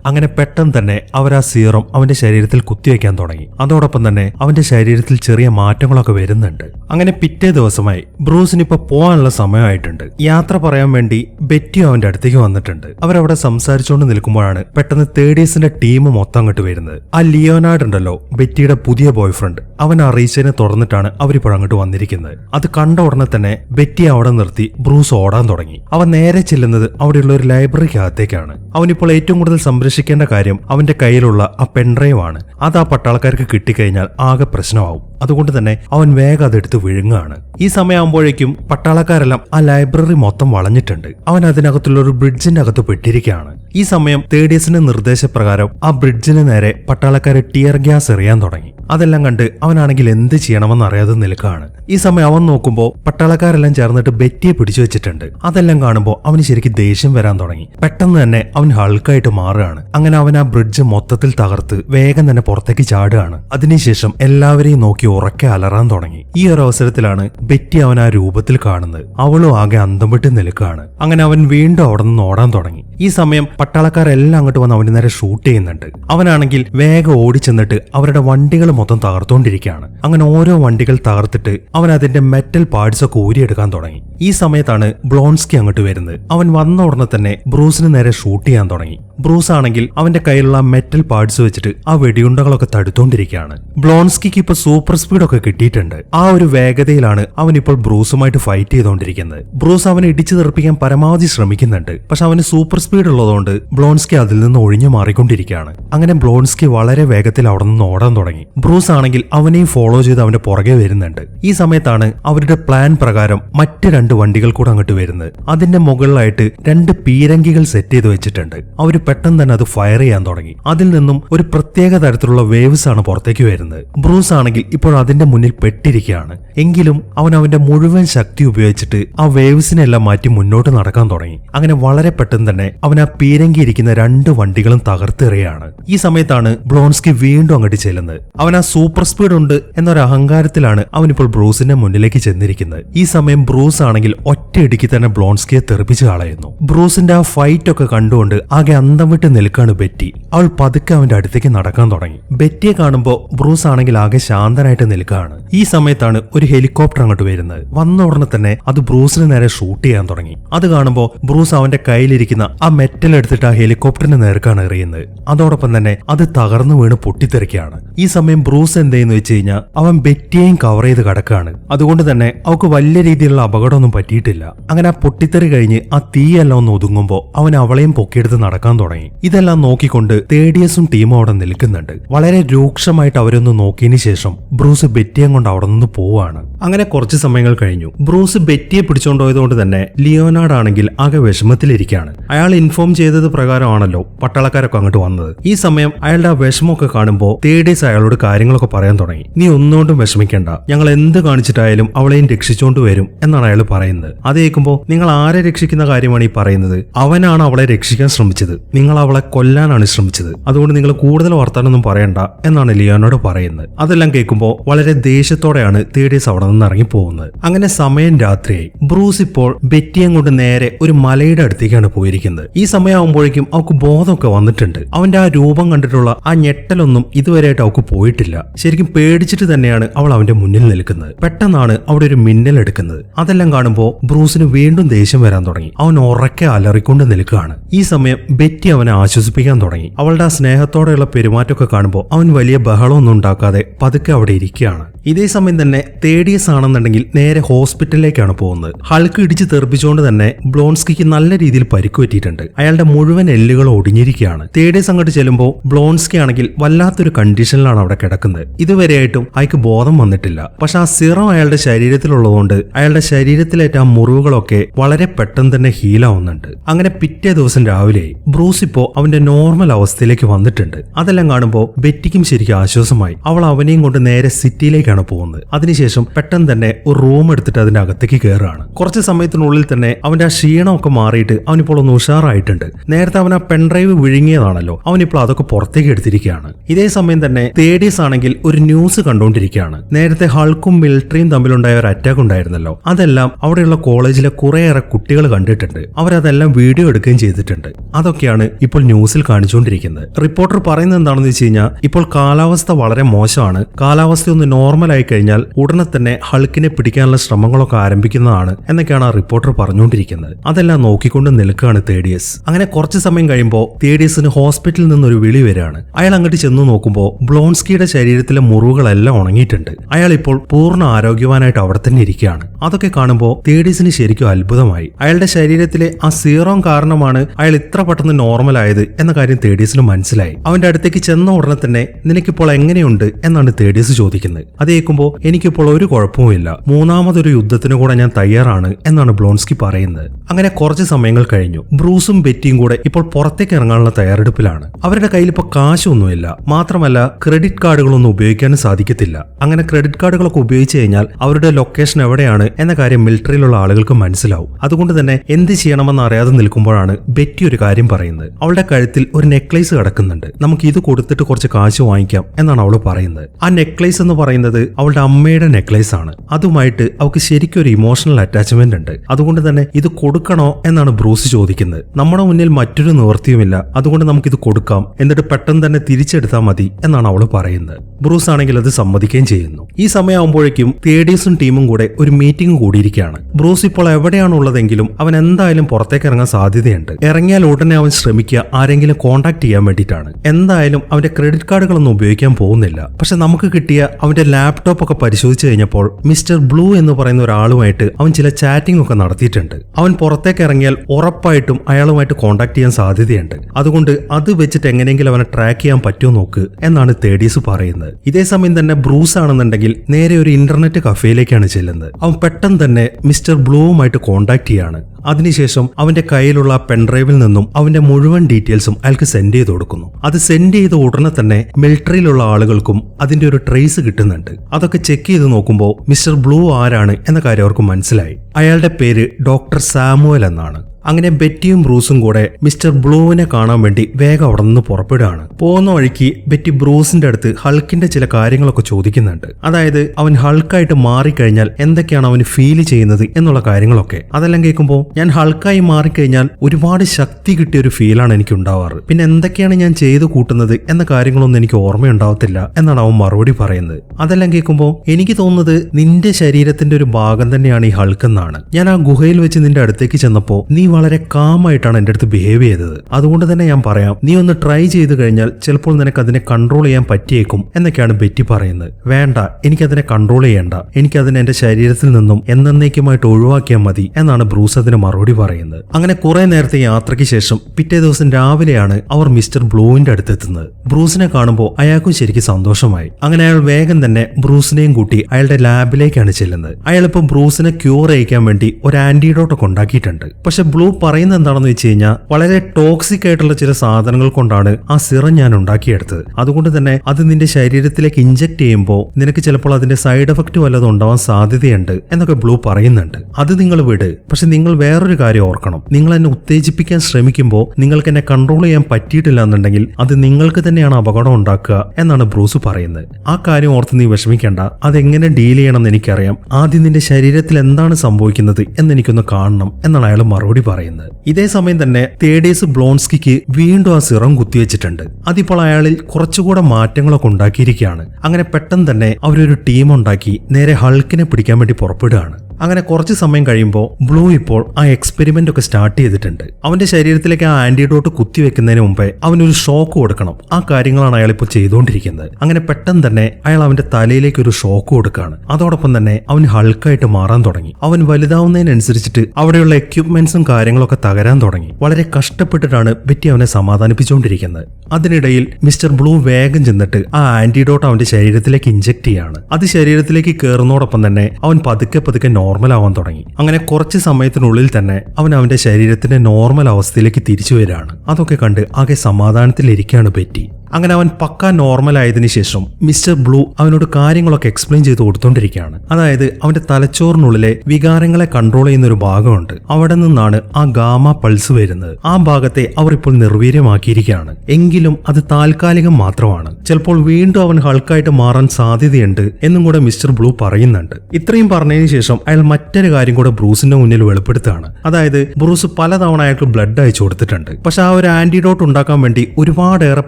അങ്ങനെ പെട്ടെന്ന് തന്നെ അവർ ആ സീറം അവന്റെ ശരീരത്തിൽ കുത്തിവെക്കാൻ തുടങ്ങി. അതോടൊപ്പം തന്നെ അവന്റെ ശരീരത്തിൽ ചെറിയ മാറ്റങ്ങളൊക്കെ വരുന്നുണ്ട്. അങ്ങനെ പിറ്റേ ദിവസമായി ബ്രൂസിന് ഇപ്പൊ പോകാനുള്ള സമയമായിട്ടുണ്ട്. യാത്ര പറയാൻ വേണ്ടി ബെറ്റി അവന്റെ അടുത്തേക്ക് വന്നിട്ടുണ്ട്. അവരവിടെ സംസാരിച്ചുകൊണ്ട് നിൽക്കുമ്പോഴാണ് പെട്ടെന്ന് തേഡിയസിന്റെ ടീം മൊത്തം അങ്ങോട്ട് വരുന്നത്. ആ ലിയോനാർഡ് ഉണ്ടല്ലോ ബെറ്റിയുടെ പുതിയ ബോയ് ഫ്രണ്ട് അവൻ അറിയിച്ചതിനെ തുടർന്നിട്ടാണ് അവരിപ്പോൾ അങ്ങോട്ട് വന്നിരിക്കുന്നത്. അത് കണ്ട ഉടനെ തന്നെ ബെറ്റി അവിടെ നിർത്തി ബ്രൂസ് ഓടാൻ തുടങ്ങി. അവൻ നേരെ ചെല്ലുന്നത് അവിടെയുള്ള ഒരു ലൈബ്രറിക്കകത്തേക്കാണ്. അവനിപ്പോൾ ഏറ്റവും കൂടുതൽ സംരക്ഷിക്കേണ്ട കാര്യം അവന്റെ കയ്യിലുള്ള ആ പെൻഡ്രൈവ് ആണ്. അത് ആ പട്ടാളക്കാർക്ക് കിട്ടിക്കഴിഞ്ഞാൽ ആകെ പ്രശ്നമാവും. അതുകൊണ്ട് തന്നെ അവൻ വേഗം അതെടുത്ത് വിഴുങ്ങാണ്. ഈ സമയമാകുമ്പോഴേക്കും പട്ടാളക്കാരെല്ലാം ആ ലൈബ്രറി മൊത്തം വളഞ്ഞിട്ടുണ്ട്. അവൻ അതിനകത്തുള്ള ഒരു ബ്രിഡ്ജിന്റെ അകത്ത് പെട്ടിരിക്കുകയാണ്. ഈ സമയം തേഡിയസിന്റെ നിർദ്ദേശപ്രകാരം ആ ബ്രിഡ്ജിന് നേരെ പട്ടാളക്കാരെ ടിയർ ഗ്യാസ് എറിയാൻ തുടങ്ങി. അതെല്ലാം കണ്ട് അവനാണെങ്കിൽ എന്ത് ചെയ്യണമെന്ന് അറിയാതെ നിൽക്കുകയാണ് ഈ സമയം അവൻ നോക്കുമ്പോൾ പട്ടാളക്കാരെല്ലാം ചേർന്നിട്ട് ബെറ്റിയെ പിടിച്ചു വെച്ചിട്ടുണ്ട്. അതെല്ലാം കാണുമ്പോൾ അവന് ശരിക്കും ദേഷ്യം വരാൻ തുടങ്ങി. പെട്ടെന്ന് തന്നെ അവൻ ഹൾക്കായിട്ട് മാറുകയാണ്. അങ്ങനെ അവൻ ആ ബ്രിഡ്ജ് മൊത്തത്തിൽ തകർത്ത് വേഗം തന്നെ പുറത്തേക്ക് ചാടുകയാണ്. അതിനുശേഷം എല്ലാവരെയും നോക്കി ഉറക്കെ അലറാൻ തുടങ്ങി. ഈ ഒരു അവസരത്തിലാണ് ബെറ്റി അവൻ ആ രൂപത്തിൽ കാണുന്നത്. അവളും ആകെ അന്തം വിട്ട് നിൽക്കുകയാണ്. അങ്ങനെ അവൻ വീണ്ടും അവിടെ നിന്ന് ഓടാൻ തുടങ്ങി. ഈ സമയം പട്ടാളക്കാരെല്ലാം അങ്ങോട്ട് വന്ന് അവന് നേരെ ഷൂട്ട് ചെയ്യുന്നുണ്ട്. അവനാണെങ്കിൽ വേഗം ഓടിച്ചെന്നിട്ട് അവരുടെ വണ്ടികൾ മൊത്തം തകർത്തുകൊണ്ടിരിക്കുകയാണ് അങ്ങനെ ഓരോ വണ്ടികൾ തകർത്തിട്ട് അവൻ അതിന്റെ മെറ്റൽ പാർട്സ് ഒക്കെ ഊരിയെടുക്കാൻ തുടങ്ങി. ഈ സമയത്താണ് ബ്ലോൺസ്കി അങ്ങോട്ട് വരുന്നത്. അവൻ വന്ന ഉടനെ തന്നെ ബ്രൂസിന് നേരെ ഷൂട്ട് ചെയ്യാൻ തുടങ്ങി. ബ്രൂസ് ആണെങ്കിൽ അവന്റെ കയ്യിലുള്ള മെറ്റൽ പാർട്സ് വെച്ചിട്ട് ആ വെടിയുണ്ടകളൊക്കെ തടുത്തോണ്ടിരിക്കുകയാണ്. ബ്ലോൺസ്കിക്ക് ഇപ്പൊ സൂപ്പർ സ്പീഡൊക്കെ കിട്ടിയിട്ടുണ്ട്. ആ ഒരു വേഗതയിലാണ് അവൻ ഇപ്പോൾ ബ്രൂസുമായിട്ട് ഫൈറ്റ് ചെയ്തുകൊണ്ടിരിക്കുന്നത് ബ്രൂസ് അവനെ ഇടിച്ചു തെറിപ്പിക്കാൻ പരമാവധി ശ്രമിക്കുന്നുണ്ട്. പക്ഷെ അവന് സൂപ്പർ സ്പീഡ് ഉള്ളതുകൊണ്ട് ബ്ലോൺസ്കി അതിൽ നിന്ന് ഒഴിഞ്ഞു മാറിക്കൊണ്ടിരിക്കുകയാണ്. അങ്ങനെ ബ്ലോൺസ്കി വളരെ വേഗത്തിൽ അവിടെ നിന്ന് ഓടാൻ തുടങ്ങി. ബ്രൂസ് ആണെങ്കിൽ അവനെയും ഫോളോ ചെയ്ത് അവന്റെ പുറകെ വരുന്നുണ്ട്. ഈ സമയത്താണ് അവരുടെ പ്ലാൻ പ്രകാരം മറ്റ് രണ്ട് വണ്ടികൾ കൂടെ അങ്ങോട്ട് വരുന്നത്. അതിന്റെ മുകളിലായിട്ട് രണ്ട് പീരങ്കികൾ സെറ്റ് ചെയ്ത് വെച്ചിട്ടുണ്ട്. അവർ പെട്ടെന്ന് തന്നെ അത് ഫയർ ചെയ്യാൻ തുടങ്ങി. അതിൽ നിന്നും ഒരു പ്രത്യേക തരത്തിലുള്ള വേവ്സ് ആണ് പുറത്തേക്ക് വരുന്നത്. ബ്രൂസ് ആണെങ്കിൽ ഇപ്പോൾ അതിന്റെ മുന്നിൽ പെട്ടിരിക്കുകയാണ്. എങ്കിലും അവൻ അവന്റെ മുഴുവൻ ശക്തി ഉപയോഗിച്ചിട്ട് ആ വേവ്സിനെല്ലാം മാറ്റി മുന്നോട്ട് നടക്കാൻ തുടങ്ങി. അങ്ങനെ വളരെ പെട്ടെന്ന് തന്നെ അവൻ ആ പീരങ്കി ഇരിക്കുന്ന രണ്ട് വണ്ടികളും തകർത്തെറിയാണ്. ഈ സമയത്താണ് ബ്ലോൺസ്കി വീണ്ടും അങ്ങോട്ട് ചെല്ലുന്നത്. അവൻ ആ സൂപ്പർ സ്പീഡ് ഉണ്ട് എന്നൊരു അഹങ്കാരത്തിലാണ് അവനിപ്പോൾ ബ്രൂസിന്റെ മുന്നിലേക്ക് ചെന്നിരിക്കുന്നത്. ഈ സമയം ബ്രൂസ് ആണെങ്കിൽ ഒറ്റയടിക്ക് തന്നെ ബ്ലോൺസ്കിയെ തെറിപ്പിച്ച് കളയുന്നു. ബ്രൂസിന്റെ ആ ഫൈറ്റ് ഒക്കെ കണ്ടുകൊണ്ട് ആകെ അന്തം വിട്ട് നിൽക്കാണ് ബെറ്റി. അവൾ പതുക്കെ അവന്റെ അടുത്തേക്ക് നടക്കാൻ തുടങ്ങി. ബെറ്റിയെ കാണുമ്പോൾ ബ്രൂസ് ആണെങ്കിൽ ആകെ ശാന്തനായിട്ട് നിൽക്കുകയാണ്. ഈ സമയത്താണ് ഒരു ഹെലികോപ്റ്റർ അങ്ങോട്ട് വരുന്നത്. വന്ന ഉടനെ തന്നെ അത് ബ്രൂസിന് നേരെ ഷൂട്ട് ചെയ്യാൻ തുടങ്ങി. അത് കാണുമ്പോൾ ബ്രൂസ് അവന്റെ കയ്യിലിരിക്കുന്ന ആ മെറ്റൽ എടുത്തിട്ട് ആ ഹെലികോപ്റ്ററിന് നേർക്കാണ് എറിയുന്നത്. അതോടൊപ്പം തന്നെ അത് തകർന്നു വീണ് പൊട്ടിത്തെറിക്കുകയാണ്. ഈ സമയം ബ്രൂസ് എന്തെന്ന് വെച്ച് കഴിഞ്ഞാൽ അവൻ ബെറ്റിയെയും കവർ ചെയ്ത് കിടക്കുകയാണ്. അതുകൊണ്ട് തന്നെ അവക്ക് വലിയ രീതിയിലുള്ള അപകടമൊന്നും പറ്റിയിട്ടില്ല. അങ്ങനെ ആ പൊട്ടിത്തെറി കഴിഞ്ഞ് ആ തീയെല്ലാം ഒന്ന് ഒതുങ്ങുമ്പോൾ അവൻ അവളെയും പൊക്കിയെടുത്ത് നടക്കാൻ തുടങ്ങി. ഇതെല്ലാം നോക്കിക്കൊണ്ട് തേഡിയസും ടീമും അവിടെ നിൽക്കുന്നുണ്ട്. വളരെ രൂക്ഷമായിട്ട് അവരൊന്ന് നോക്കിയതിന് ശേഷം ബ്രൂസ് ബെറ്റിയെ കൊണ്ട് അവിടെ നിന്ന് പോവാണ് അങ്ങനെ കുറച്ച് സമയങ്ങൾ കഴിഞ്ഞു. ബ്രൂസ് ബെറ്റിയെ പിടിച്ചുകൊണ്ടുപോയതുകൊണ്ട് തന്നെ ലിയോനാർഡ് ആണെങ്കിൽ ആകെ വിഷമത്തിലിരിക്കുകയാണ്. അയാൾ ഇൻഫോം ചെയ്ത ചെയ്തത് പ്രകാരമാണല്ലോ പട്ടാളക്കാരൊക്കെ അങ്ങോട്ട് വന്നത്. ഈ സമയം അയാളുടെ ആ വിഷമമൊക്കെ കാണുമ്പോൾ തേഡീസ് അയാളോട് കാര്യങ്ങളൊക്കെ പറയാൻ തുടങ്ങി. നീ ഒന്നുകൊണ്ടും വിഷമിക്കേണ്ട. ഞങ്ങൾ എന്ത് കാണിച്ചിട്ടായാലും അവളെയും രക്ഷിച്ചുകൊണ്ട് വരും എന്നാണ് അയാൾ പറയുന്നത്. അത് കേൾക്കുമ്പോൾ നിങ്ങൾ ആരെ രക്ഷിക്കുന്ന കാര്യമാണ് ഈ പറയുന്നത്? അവനാണ് അവളെ രക്ഷിക്കാൻ ശ്രമിച്ചത്. നിങ്ങൾ അവളെ കൊല്ലാനാണ് ശ്രമിച്ചത്. അതുകൊണ്ട് നിങ്ങൾ കൂടുതൽ വർത്താനൊന്നും പറയണ്ട എന്നാണ് ലിയോനോട് പറയുന്നത്. അതെല്ലാം കേൾക്കുമ്പോൾ വളരെ ദേഷ്യത്തോടെയാണ് തേഡീസ് അവിടെ നിന്ന് ഇറങ്ങി പോകുന്നത്. അങ്ങനെ സമയം രാത്രിയായി. ബ്രൂസ് ഇപ്പോൾ ബെറ്റിയം കൊണ്ട് നേരെ ഒരു മലയുടെ അടുത്തേക്കാണ് പോയിരിക്കുന്നത്. ഈ സമയമാകുമ്പോഴേക്കും അവൾക്ക് ബോധമൊക്കെ വന്നിട്ടുണ്ട്. അവന്റെ ആ രൂപം കണ്ടിട്ടുള്ള ആ ഞെട്ടലൊന്നും ഇതുവരെയായിട്ട് അവൾക്ക് പോയിട്ടില്ല. ശരിക്കും പേടിച്ചിട്ട് തന്നെയാണ് അവൾ അവന്റെ മുന്നിൽ നിൽക്കുന്നത്. പെട്ടെന്നാണ് അവിടെ ഒരു മിന്നൽ എടുക്കുന്നത്. അതെല്ലാം കാണുമ്പോൾ ബ്രൂസിന് വീണ്ടും ദേഷ്യം വരാൻ തുടങ്ങി. അവൻ ഉറക്കെ അലറിക്കൊണ്ട് നിൽക്കുകയാണ്. ഈ സമയം ബെറ്റി അവനെ ആശ്വസിപ്പിക്കാൻ തുടങ്ങി. അവളുടെ ആ സ്നേഹത്തോടെയുള്ള പെരുമാറ്റമൊക്കെ കാണുമ്പോൾ അവൻ വലിയ ബഹളമൊന്നും ഉണ്ടാക്കാതെ പതുക്കെ അവിടെ ഇരിക്കുകയാണ്. ഇതേ സമയം തന്നെ തേഡിയസ് ആണെന്നുണ്ടെങ്കിൽ നേരെ ഹോസ്പിറ്റലിലേക്കാണ് പോകുന്നത്. ഹൾക്ക് ഇടിച്ച് തെറിപ്പിച്ചുകൊണ്ട് തന്നെ ബ്ലോൺസ്കിക്ക് നല്ല രീതിയിൽ പരിക്ക് പറ്റിയിട്ടുണ്ട്. അയാളുടെ മുഴുവൻ എല്ലുകൾ ഒടിഞ്ഞിരിക്കുകയാണ്. തേഡിയസ് അങ്ങോട്ട് ചെല്ലുമ്പോൾ ബ്ലോൺസ്കി ആണെങ്കിൽ വല്ലാത്തൊരു കണ്ടീഷനിലാണ് അവിടെ കിടക്കുന്നത്. ഇതുവരെയായിട്ടും അയാൾക്ക് ബോധം വന്നിട്ടില്ല. പക്ഷെ ആ സിറം അയാളുടെ ശരീരത്തിലുള്ളതുകൊണ്ട് അയാളുടെ ശരീരത്തിലേറ്റ ആ മുറിവുകളൊക്കെ വളരെ പെട്ടെന്ന് തന്നെ ഹീലാവുന്നുണ്ട് അങ്ങനെ പിറ്റേ ദിവസം രാവിലെ ബ്രൂസ് ഇപ്പോ അവന്റെ നോർമൽ അവസ്ഥയിലേക്ക് വന്നിട്ടുണ്ട്. അതെല്ലാം കാണുമ്പോൾ ബെറ്റിക്കും ശരിക്കും ആശ്വാസമായി. അവൾ അവനെയും കൊണ്ട് നേരെ സിറ്റിയിലേക്കാണ് പോകുന്നത്. അതിനുശേഷം പെട്ടെന്ന് തന്നെ ഒരു റൂം എടുത്തിട്ട് അതിന്റെ അകത്തേക്ക് കയറുകയാണ് കുറച്ച് സമയത്തിനുള്ളിൽ തന്നെ അവന്റെ ആ ക്ഷീണമൊക്കെ മാറിയിട്ട് അവനിപ്പോൾ ഒന്ന് ഉഷാറായിട്ടുണ്ട്. നേരത്തെ അവൻ ആ പെൺഡ്രൈവ് വിഴുങ്ങിയതാണല്ലോ. അവൻ ഇപ്പോൾ അതൊക്കെ പുറത്തേക്ക് എടുത്തിരിക്കുകയാണ്. ഇതേ സമയം തന്നെ തേഡീസ് ആണെങ്കിൽ ഒരു ന്യൂസ് കണ്ടുകൊണ്ടിരിക്കുകയാണ്. നേരത്തെ ഹൾക്കും മിലിറ്ററിയും തമ്മിലുണ്ടായ ഒരു അറ്റാക്ക് ഉണ്ടായിരുന്നല്ലോ. അതെല്ലാം അവിടെയുള്ള കോളേജിലെ കുറേയേറെ കുട്ടികൾ കണ്ടിട്ടുണ്ട്. അവരതെല്ലാം വീഡിയോ എടുക്കുകയും ചെയ്തിട്ടുണ്ട്. അതൊക്കെയാണ് ഇപ്പോൾ ന്യൂസിൽ കാണിച്ചുകൊണ്ടിരിക്കുന്നത്. റിപ്പോർട്ടർ പറയുന്നത് എന്താണെന്ന് വെച്ച് കഴിഞ്ഞാൽ ഇപ്പോൾ കാലാവസ്ഥ വളരെ മോശമാണ്. കാലാവസ്ഥ ഒന്ന് നോർമൽ ആയി കഴിഞ്ഞാൽ ഉടനെ തന്നെ ഹൾക്കിനെ പിടിക്കാനുള്ള ശ്രമങ്ങളൊക്കെ ആരംഭിക്കുന്നതാണ് എന്നൊക്കെയാണ് ആ റിപ്പോർട്ടർ പറഞ്ഞുകൊണ്ടിരിക്കുന്നത്. അതെല്ലാം നോക്കിക്കൊണ്ട് നിൽക്കുകയാണ് തേഡിയസ് അങ്ങനെ കുറച്ച് സമയം കഴിയുമ്പോൾ തേഡിയസിന് ഹോസ്പിറ്റലിൽ നിന്നൊരു വിളി വരികയാണ്. അയാൾ അങ്ങോട്ട് ചെന്ന് നോക്കുമ്പോൾ ബ്ലോൺസ്കിയുടെ ശരീരത്തിലെ മുറിവുകളെല്ലാം ഉണങ്ങിയിട്ടുണ്ട്. അയാൾ ഇപ്പോൾ പൂർണ ആരോഗ്യവാനായിട്ട് അവിടെ തന്നെ ഇരിക്കുകയാണ്. അതൊക്കെ കാണുമ്പോൾ തേഡീസിന് ശരിക്കും അത്ഭുതമായി. അയാളുടെ ശരീരത്തിലെ ആ സീറോം കാരണമാണ് അയാൾ ഇത്ര പെട്ടെന്ന് നോർമൽ ആയത് എന്ന കാര്യം തേഡീസിന് മനസ്സിലായി. അവന്റെ അടുത്തേക്ക് ചെന്ന ഉടനെ തന്നെ നിനക്കിപ്പോൾ എങ്ങനെയുണ്ട് എന്നാണ് തേഡീസ് ചോദിക്കുന്നത്. അത് കേൾക്കുമ്പോൾ എനിക്കിപ്പോൾ ഒരു കുഴപ്പവുമില്ല മൂന്നാമതൊരു യുദ്ധത്തിന് കൂടെ ഞാൻ തയ്യാറാണ് എന്നാണ് ബ്ലോൺസ്കി പറയുന്നത്. അങ്ങനെ കുറച്ച് സമയങ്ങൾ കഴിഞ്ഞു. ബ്രൂസും ബെറ്റിയും കൂടെ ഇപ്പോൾ പുറത്തേക്ക് ഇറങ്ങാനുള്ള തയ്യാറെടുപ്പിലാണ്. അവരുടെ കയ്യിൽ ഇപ്പോൾ കാശൊന്നുമില്ല. മാത്രമല്ല ക്രെഡിറ്റ് കാർഡുകളൊന്നും ഉപയോഗിക്കാനും സാധിക്കത്തില്ല. അങ്ങനെ ക്രെഡിറ്റ് കാർഡുകളൊക്കെ ഉപയോഗിച്ച് കഴിഞ്ഞാൽ അവരുടെ ലൊക്കേഷൻ എവിടെയാണ് എന്ന കാര്യം മിലിറ്ററിയിലുള്ള ആളുകൾക്ക് മനസ്സിലാവും. അതുകൊണ്ട് തന്നെ എന്ത് ചെയ്യണമെന്ന് അറിയാതെ നിൽക്കുമ്പോഴാണ് ബെറ്റി ഒരു കാര്യം പറയുന്നത്. അവളുടെ കഴുത്തിൽ ഒരു നെക്ലേസ് കിടക്കുന്നുണ്ട്. നമുക്ക് ഇത് കൊടുത്തിട്ട് കുറച്ച് കാശ് വാങ്ങിക്കാം എന്നാണ് അവൾ പറയുന്നത്. ആ നെക്ലേസ് എന്ന് പറയുന്നത് അവളുടെ അമ്മയുടെ നെക്ലേസ് ആണ്. അതുമായിട്ട് അവൾക്ക് ശരിക്കും ഒരു ഇമോഷണൽ അറ്റാച്ച്മെന്റ് ഉണ്ട്. അതുകൊണ്ട് തന്നെ ഇത് കൊടുക്കണോ എന്നാണ് ബ്രൂസ് ചോദിക്കുന്നത്. നമ്മുടെ മുന്നിൽ മറ്റൊരു നിവൃത്തിയുമില്ല. അതുകൊണ്ട് നമുക്കിത് കൊടുക്കാം. എന്നിട്ട് പെട്ടെന്ന് തന്നെ തിരിച്ചെടുത്താൽ മതി എന്നാണ് അവൾ പറയുന്നത്. ബ്രൂസ് ആണെങ്കിൽ അത് സമ്മതിക്കുകയും ചെയ്യുന്നു. ഈ സമയമാകുമ്പോഴേക്കും തേഡീസും ടീമും കൂടെ ഒരു മീറ്റിംഗ് കൂടിയിരിക്കുകയാണ്. ബ്രൂസ് ഇപ്പോൾ എവിടെയാണുള്ളതെങ്കിലും അവൻ എന്തായാലും പുറത്തേക്ക് ഇറങ്ങാൻ സാധ്യതയുണ്ട്. ഇറങ്ങിയാൽ ഉടനെ അവൻ ശ്രമിക്കുക ആരെങ്കിലും കോൺടാക്ട് ചെയ്യാൻ വേണ്ടിയിട്ടാണ്. എന്തായാലും അവന്റെ ക്രെഡിറ്റ് കാർഡുകളൊന്നും ഉപയോഗിക്കാൻ പോകുന്നില്ല. പക്ഷെ നമുക്ക് കിട്ടിയ അവന്റെ ലാപ്ടോപ്പ് ഒക്കെ പരിശോധിച്ചു കഴിഞ്ഞപ്പോൾ മിസ്റ്റർ ബ്ലൂ എന്ന് പറയുന്ന ഒരാളുമായിട്ട് അവൻ ചില ചാറ്റിംഗ് ഒക്കെ നടത്തിയിട്ടുണ്ട്. അവൻ പുറത്തേക്ക് ഇറങ്ങിയാൽ ഉറപ്പായിട്ടും അയാളുമായിട്ട് കോൺടാക്ട് ചെയ്യാൻ സാധ്യതയുണ്ട്. അതുകൊണ്ട് അത് വെച്ചിട്ട് എങ്ങനെയെങ്കിലും അവനെ ട്രാക്ക് ചെയ്യാൻ പറ്റുമോ നോക്ക് എന്നാണ് തേഡീസ് പറയുന്നത്. ഇതേ സമയം തന്നെ ബ്രൂസ് ആണെന്നുണ്ടെങ്കിൽ നേരെ ഒരു ഇന്റർനെറ്റ് കഫേയിലേക്കാണ് ചെല്ലുന്നത്. അവൻ പെട്ടെന്ന് തന്നെ മിസ്റ്റർ ബ്ലൂവുമായിട്ട് കോണ്ടാക്ട് ചെയ്യാണ്. അതിനുശേഷം അവന്റെ കയ്യിലുള്ള പെൻഡ്രൈവിൽ നിന്നും അവന്റെ മുഴുവൻ ഡീറ്റെയിൽസും അയാൾക്ക് സെൻഡ് ചെയ്ത് കൊടുക്കുന്നു. അത് സെൻഡ് ചെയ്ത ഉടനെ തന്നെ മിലിറ്ററിയിലുള്ള ആളുകൾക്കും അതിന്റെ ഒരു ട്രേസ് കിട്ടുന്നുണ്ട്. അതൊക്കെ ചെക്ക് ചെയ്ത് നോക്കുമ്പോൾ മിസ്റ്റർ ബ്ലൂ ആരാണ് എന്ന കാര്യം അവർക്ക് മനസ്സിലായി. അയാളുടെ പേര് ഡോക്ടർ സാമുവൽ എന്നാണ്. അങ്ങനെ ബെറ്റിയും ബ്രൂസും കൂടെ മിസ്റ്റർ ബ്ലൂവിനെ കാണാൻ വേണ്ടി വേഗം അവിടെ നിന്ന് പുറപ്പെടുകയാണ്. പോകുന്ന വഴിക്ക് ബെറ്റി ബ്രൂസിന്റെ അടുത്ത് ഹൾക്കിന്റെ ചില കാര്യങ്ങളൊക്കെ ചോദിക്കുന്നുണ്ട്. അതായത് അവൻ ഹൾക്കായിട്ട് മാറിക്കഴിഞ്ഞാൽ എന്തൊക്കെയാണ് അവന് ഫീൽ ചെയ്യുന്നത് എന്നുള്ള കാര്യങ്ങളൊക്കെ. അതെല്ലാം കേൾക്കുമ്പോൾ ഞാൻ ഹൾക്കായി മാറിക്കഴിഞ്ഞാൽ ഒരുപാട് ശക്തി കിട്ടിയ ഒരു ഫീലാണ് എനിക്ക് ഉണ്ടാവാറ്. പിന്നെ എന്തൊക്കെയാണ് ഞാൻ ചെയ്തു കൂട്ടുന്നത് എന്ന കാര്യങ്ങളൊന്നും എനിക്ക് ഓർമ്മയുണ്ടാവത്തില്ല എന്നാണ് അവൻ മറുപടി പറയുന്നത്. അതെല്ലാം കേൾക്കുമ്പോൾ എനിക്ക് തോന്നുന്നത് നിന്റെ ശരീരത്തിന്റെ ഒരു ഭാഗം തന്നെയാണ് ഈ ഹൾക്ക് എന്നാണ്. ഞാൻ ആ ഗുഹയിൽ വെച്ച് നിന്റെ അടുത്തേക്ക് ചെന്നപ്പോൾ നീ വളരെ കാമായിട്ടാണ് എന്റെ അടുത്ത് ബിഹേവ് ചെയ്തത്. അതുകൊണ്ട് തന്നെ ഞാൻ പറയാം നീ ഒന്ന് ട്രൈ ചെയ്ത് കഴിഞ്ഞാൽ ചിലപ്പോൾ നിനക്ക് അതിനെ കൺട്രോൾ ചെയ്യാൻ പറ്റിയേക്കും എന്നൊക്കെയാണ് ബെറ്റി പറയുന്നത്. വേണ്ട എനിക്കതിനെ കൺട്രോൾ ചെയ്യേണ്ട. എനിക്കതിനെ എന്റെ ശരീരത്തിൽ നിന്നും എന്നേക്കുമായിട്ട് ഒഴിവാക്കിയാൽ മതി എന്നാണ് ബ്രൂസ് അതിന് മറുപടി പറയുന്നത്. അങ്ങനെ കുറെ നേരത്തെ യാത്രയ്ക്ക് ശേഷം പിറ്റേ ദിവസം രാവിലെയാണ് അവർ മിസ്റ്റർ ബ്ലൂവിന്റെ അടുത്തെത്തുന്നത്. ബ്രൂസിനെ കാണുമ്പോൾ അയാൾക്കും ശരിക്കും സന്തോഷമായി. അങ്ങനെ അയാൾ വേഗം തന്നെ ബ്രൂസിനെയും കൂട്ടി അയാളുടെ ലാബിലേക്കാണ് ചെല്ലുന്നത്. അയാൾ ഇപ്പം ബ്രൂസിനെ ക്യൂർ അയക്കാൻ വേണ്ടി ഒരു ആന്റിഡോട്ട് കൊണ്ടാക്കിയിട്ടുണ്ട് ഉണ്ടാക്കിയിട്ടുണ്ട്. പക്ഷെ ബ്ലൂ ബ്ലൂ പറയുന്നത് എന്താണെന്ന് വെച്ച് കഴിഞ്ഞാൽ വളരെ ടോക്സിക് ആയിട്ടുള്ള ചില സാധനങ്ങൾ കൊണ്ടാണ് ആ സിറം ഞാൻ ഉണ്ടാക്കിയെടുത്തത്. അതുകൊണ്ട് തന്നെ അത് നിന്റെ ശരീരത്തിലേക്ക് ഇഞ്ചക്ട് ചെയ്യുമ്പോൾ നിനക്ക് ചിലപ്പോൾ അതിന്റെ സൈഡ് എഫക്ട് വല്ലതും ഉണ്ടാവാൻ സാധ്യതയുണ്ട് എന്നൊക്കെ ബ്ലൂ പറയുന്നുണ്ട്. അത് നിങ്ങൾ വിട്. പക്ഷെ നിങ്ങൾ വേറൊരു കാര്യം ഓർക്കണം. നിങ്ങൾ എന്നെ ഉത്തേജിപ്പിക്കാൻ ശ്രമിക്കുമ്പോൾ നിങ്ങൾക്ക് എന്നെ കൺട്രോൾ ചെയ്യാൻ പറ്റിയിട്ടില്ല എന്നുണ്ടെങ്കിൽ അത് നിങ്ങൾക്ക് തന്നെയാണ് അപകടം ഉണ്ടാക്കുക എന്നാണ് ബ്രൂസ് പറയുന്നത്. ആ കാര്യം ഓർത്ത് നീ വിഷമിക്കേണ്ട. അതെങ്ങനെ ഡീൽ ചെയ്യണമെന്ന് എനിക്കറിയാം. ആദ്യം നിന്റെ ശരീരത്തിൽ എന്താണ് സംഭവിക്കുന്നത് എന്ന് എനിക്കൊന്ന് കാണണം എന്നാണ് അയാൾ മറുപടി പറയുന്നത്. ഇതേ സമയം തന്നെ തേഡേസ് ബ്ലോൺസ്കിക്ക് വീണ്ടും ആ സിറം കുത്തിവെച്ചിട്ടുണ്ട് അതിപ്പോൾ അയാളിൽ കുറച്ചുകൂടെ മാറ്റങ്ങളൊക്കെ ഉണ്ടാക്കിയിരിക്കുകയാണ്. അങ്ങനെ പെട്ടെന്ന് തന്നെ അവരൊരു ടീം ഉണ്ടാക്കി നേരെ ഹൾക്കിനെ പിടിക്കാൻ വേണ്ടി പുറപ്പെടുകയാണ്. അങ്ങനെ കുറച്ച് സമയം കഴിയുമ്പോൾ ബ്ലൂ ഇപ്പോൾ ആ എക്സ്പെരിമെന്റ് ഒക്കെ സ്റ്റാർട്ട് ചെയ്തിട്ടുണ്ട്. അവന്റെ ശരീരത്തിലേക്ക് ആ ആന്റിഡോട്ട് കുത്തിവെക്കുന്നതിന് മുമ്പേ അവനൊരു ഷോക്ക് കൊടുക്കണം. ആ കാര്യങ്ങളാണ് അയാൾ ഇപ്പോൾ ചെയ്തുകൊണ്ടിരിക്കുന്നത് അങ്ങനെ പെട്ടെന്ന് തന്നെ അയാൾ അവന്റെ തലയിലേക്ക് ഒരു ഷോക്ക് കൊടുക്കുകയാണ് അതോടൊപ്പം തന്നെ അവൻ ഹൾക്കായിട്ട് മാറാൻ തുടങ്ങി. അവൻ വലുതാവുന്നതിനനുസരിച്ചിട്ട് അവിടെയുള്ള എക്യുപ്മെന്റ്സും കാര്യങ്ങളൊക്കെ തകരാൻ തുടങ്ങി. വളരെ കഷ്ടപ്പെട്ടിട്ടാണ് ബെറ്റി അവനെ സമാധാനിപ്പിച്ചുകൊണ്ടിരിക്കുന്നത് അതിനിടയിൽ മിസ്റ്റർ ബ്ലൂ വേഗം ചെന്നിട്ട് ആ ആന്റിഡോട്ട് അവന്റെ ശരീരത്തിലേക്ക് ഇഞ്ചക്ട് ചെയ്യാണ്. അത് ശരീരത്തിലേക്ക് കയറുന്നതോടൊപ്പം തന്നെ അവൻ പതുക്കെ പതുക്കെ നോർമൽ ആവാൻ തുടങ്ങി. അങ്ങനെ കുറച്ച് സമയത്തിനുള്ളിൽ തന്നെ അവൻ അവന്റെ ശരീരത്തിന്റെ നോർമൽ അവസ്ഥയിലേക്ക് തിരിച്ചു വരികയാണ്. അതൊക്കെ കണ്ട് ആകെ സമാധാനത്തിലിരിക്കുകയാണ് ബെറ്റി. അങ്ങനെ അവൻ പക്ക നോർമൽ ആയതിനു ശേഷം മിസ്റ്റർ ബ്ലൂ അവനോട് കാര്യങ്ങളൊക്കെ എക്സ്പ്ലെയിൻ ചെയ്ത് കൊടുത്തോണ്ടിരിക്കുകയാണ്. അതായത് അവന്റെ തലച്ചോറിനുള്ളിലെ വികാരങ്ങളെ കൺട്രോൾ ചെയ്യുന്ന ഒരു ഭാഗമുണ്ട്. അവിടെ നിന്നാണ് ആ ഗാമ പൾസ് വരുന്നത്. ആ ഭാഗത്തെ അവർ ഇപ്പോൾ നിർവീര്യമാക്കിയിരിക്കുകയാണ്. എങ്കിലും അത് താൽക്കാലികം മാത്രമാണ്. ചിലപ്പോൾ വീണ്ടും അവൻ ഹൾക്കായിട്ട് മാറാൻ സാധ്യതയുണ്ട് എന്നും കൂടെ മിസ്റ്റർ ബ്ലൂ പറയുന്നുണ്ട്. ഇത്രയും പറഞ്ഞതിന് ശേഷം അയാൾ മറ്റൊരു കാര്യം കൂടെ ബ്രൂസിന്റെ മുന്നിൽ വെളിപ്പെടുത്തുകയാണ്. അതായത് ബ്രൂസ് പലതവണ അയാൾക്ക് ബ്ലഡ് അയച്ചു കൊടുത്തിട്ടുണ്ട്. പക്ഷെ ആ ഒരു ആന്റിഡോട്ട് ഉണ്ടാക്കാൻ വേണ്ടി ഒരുപാടേറെ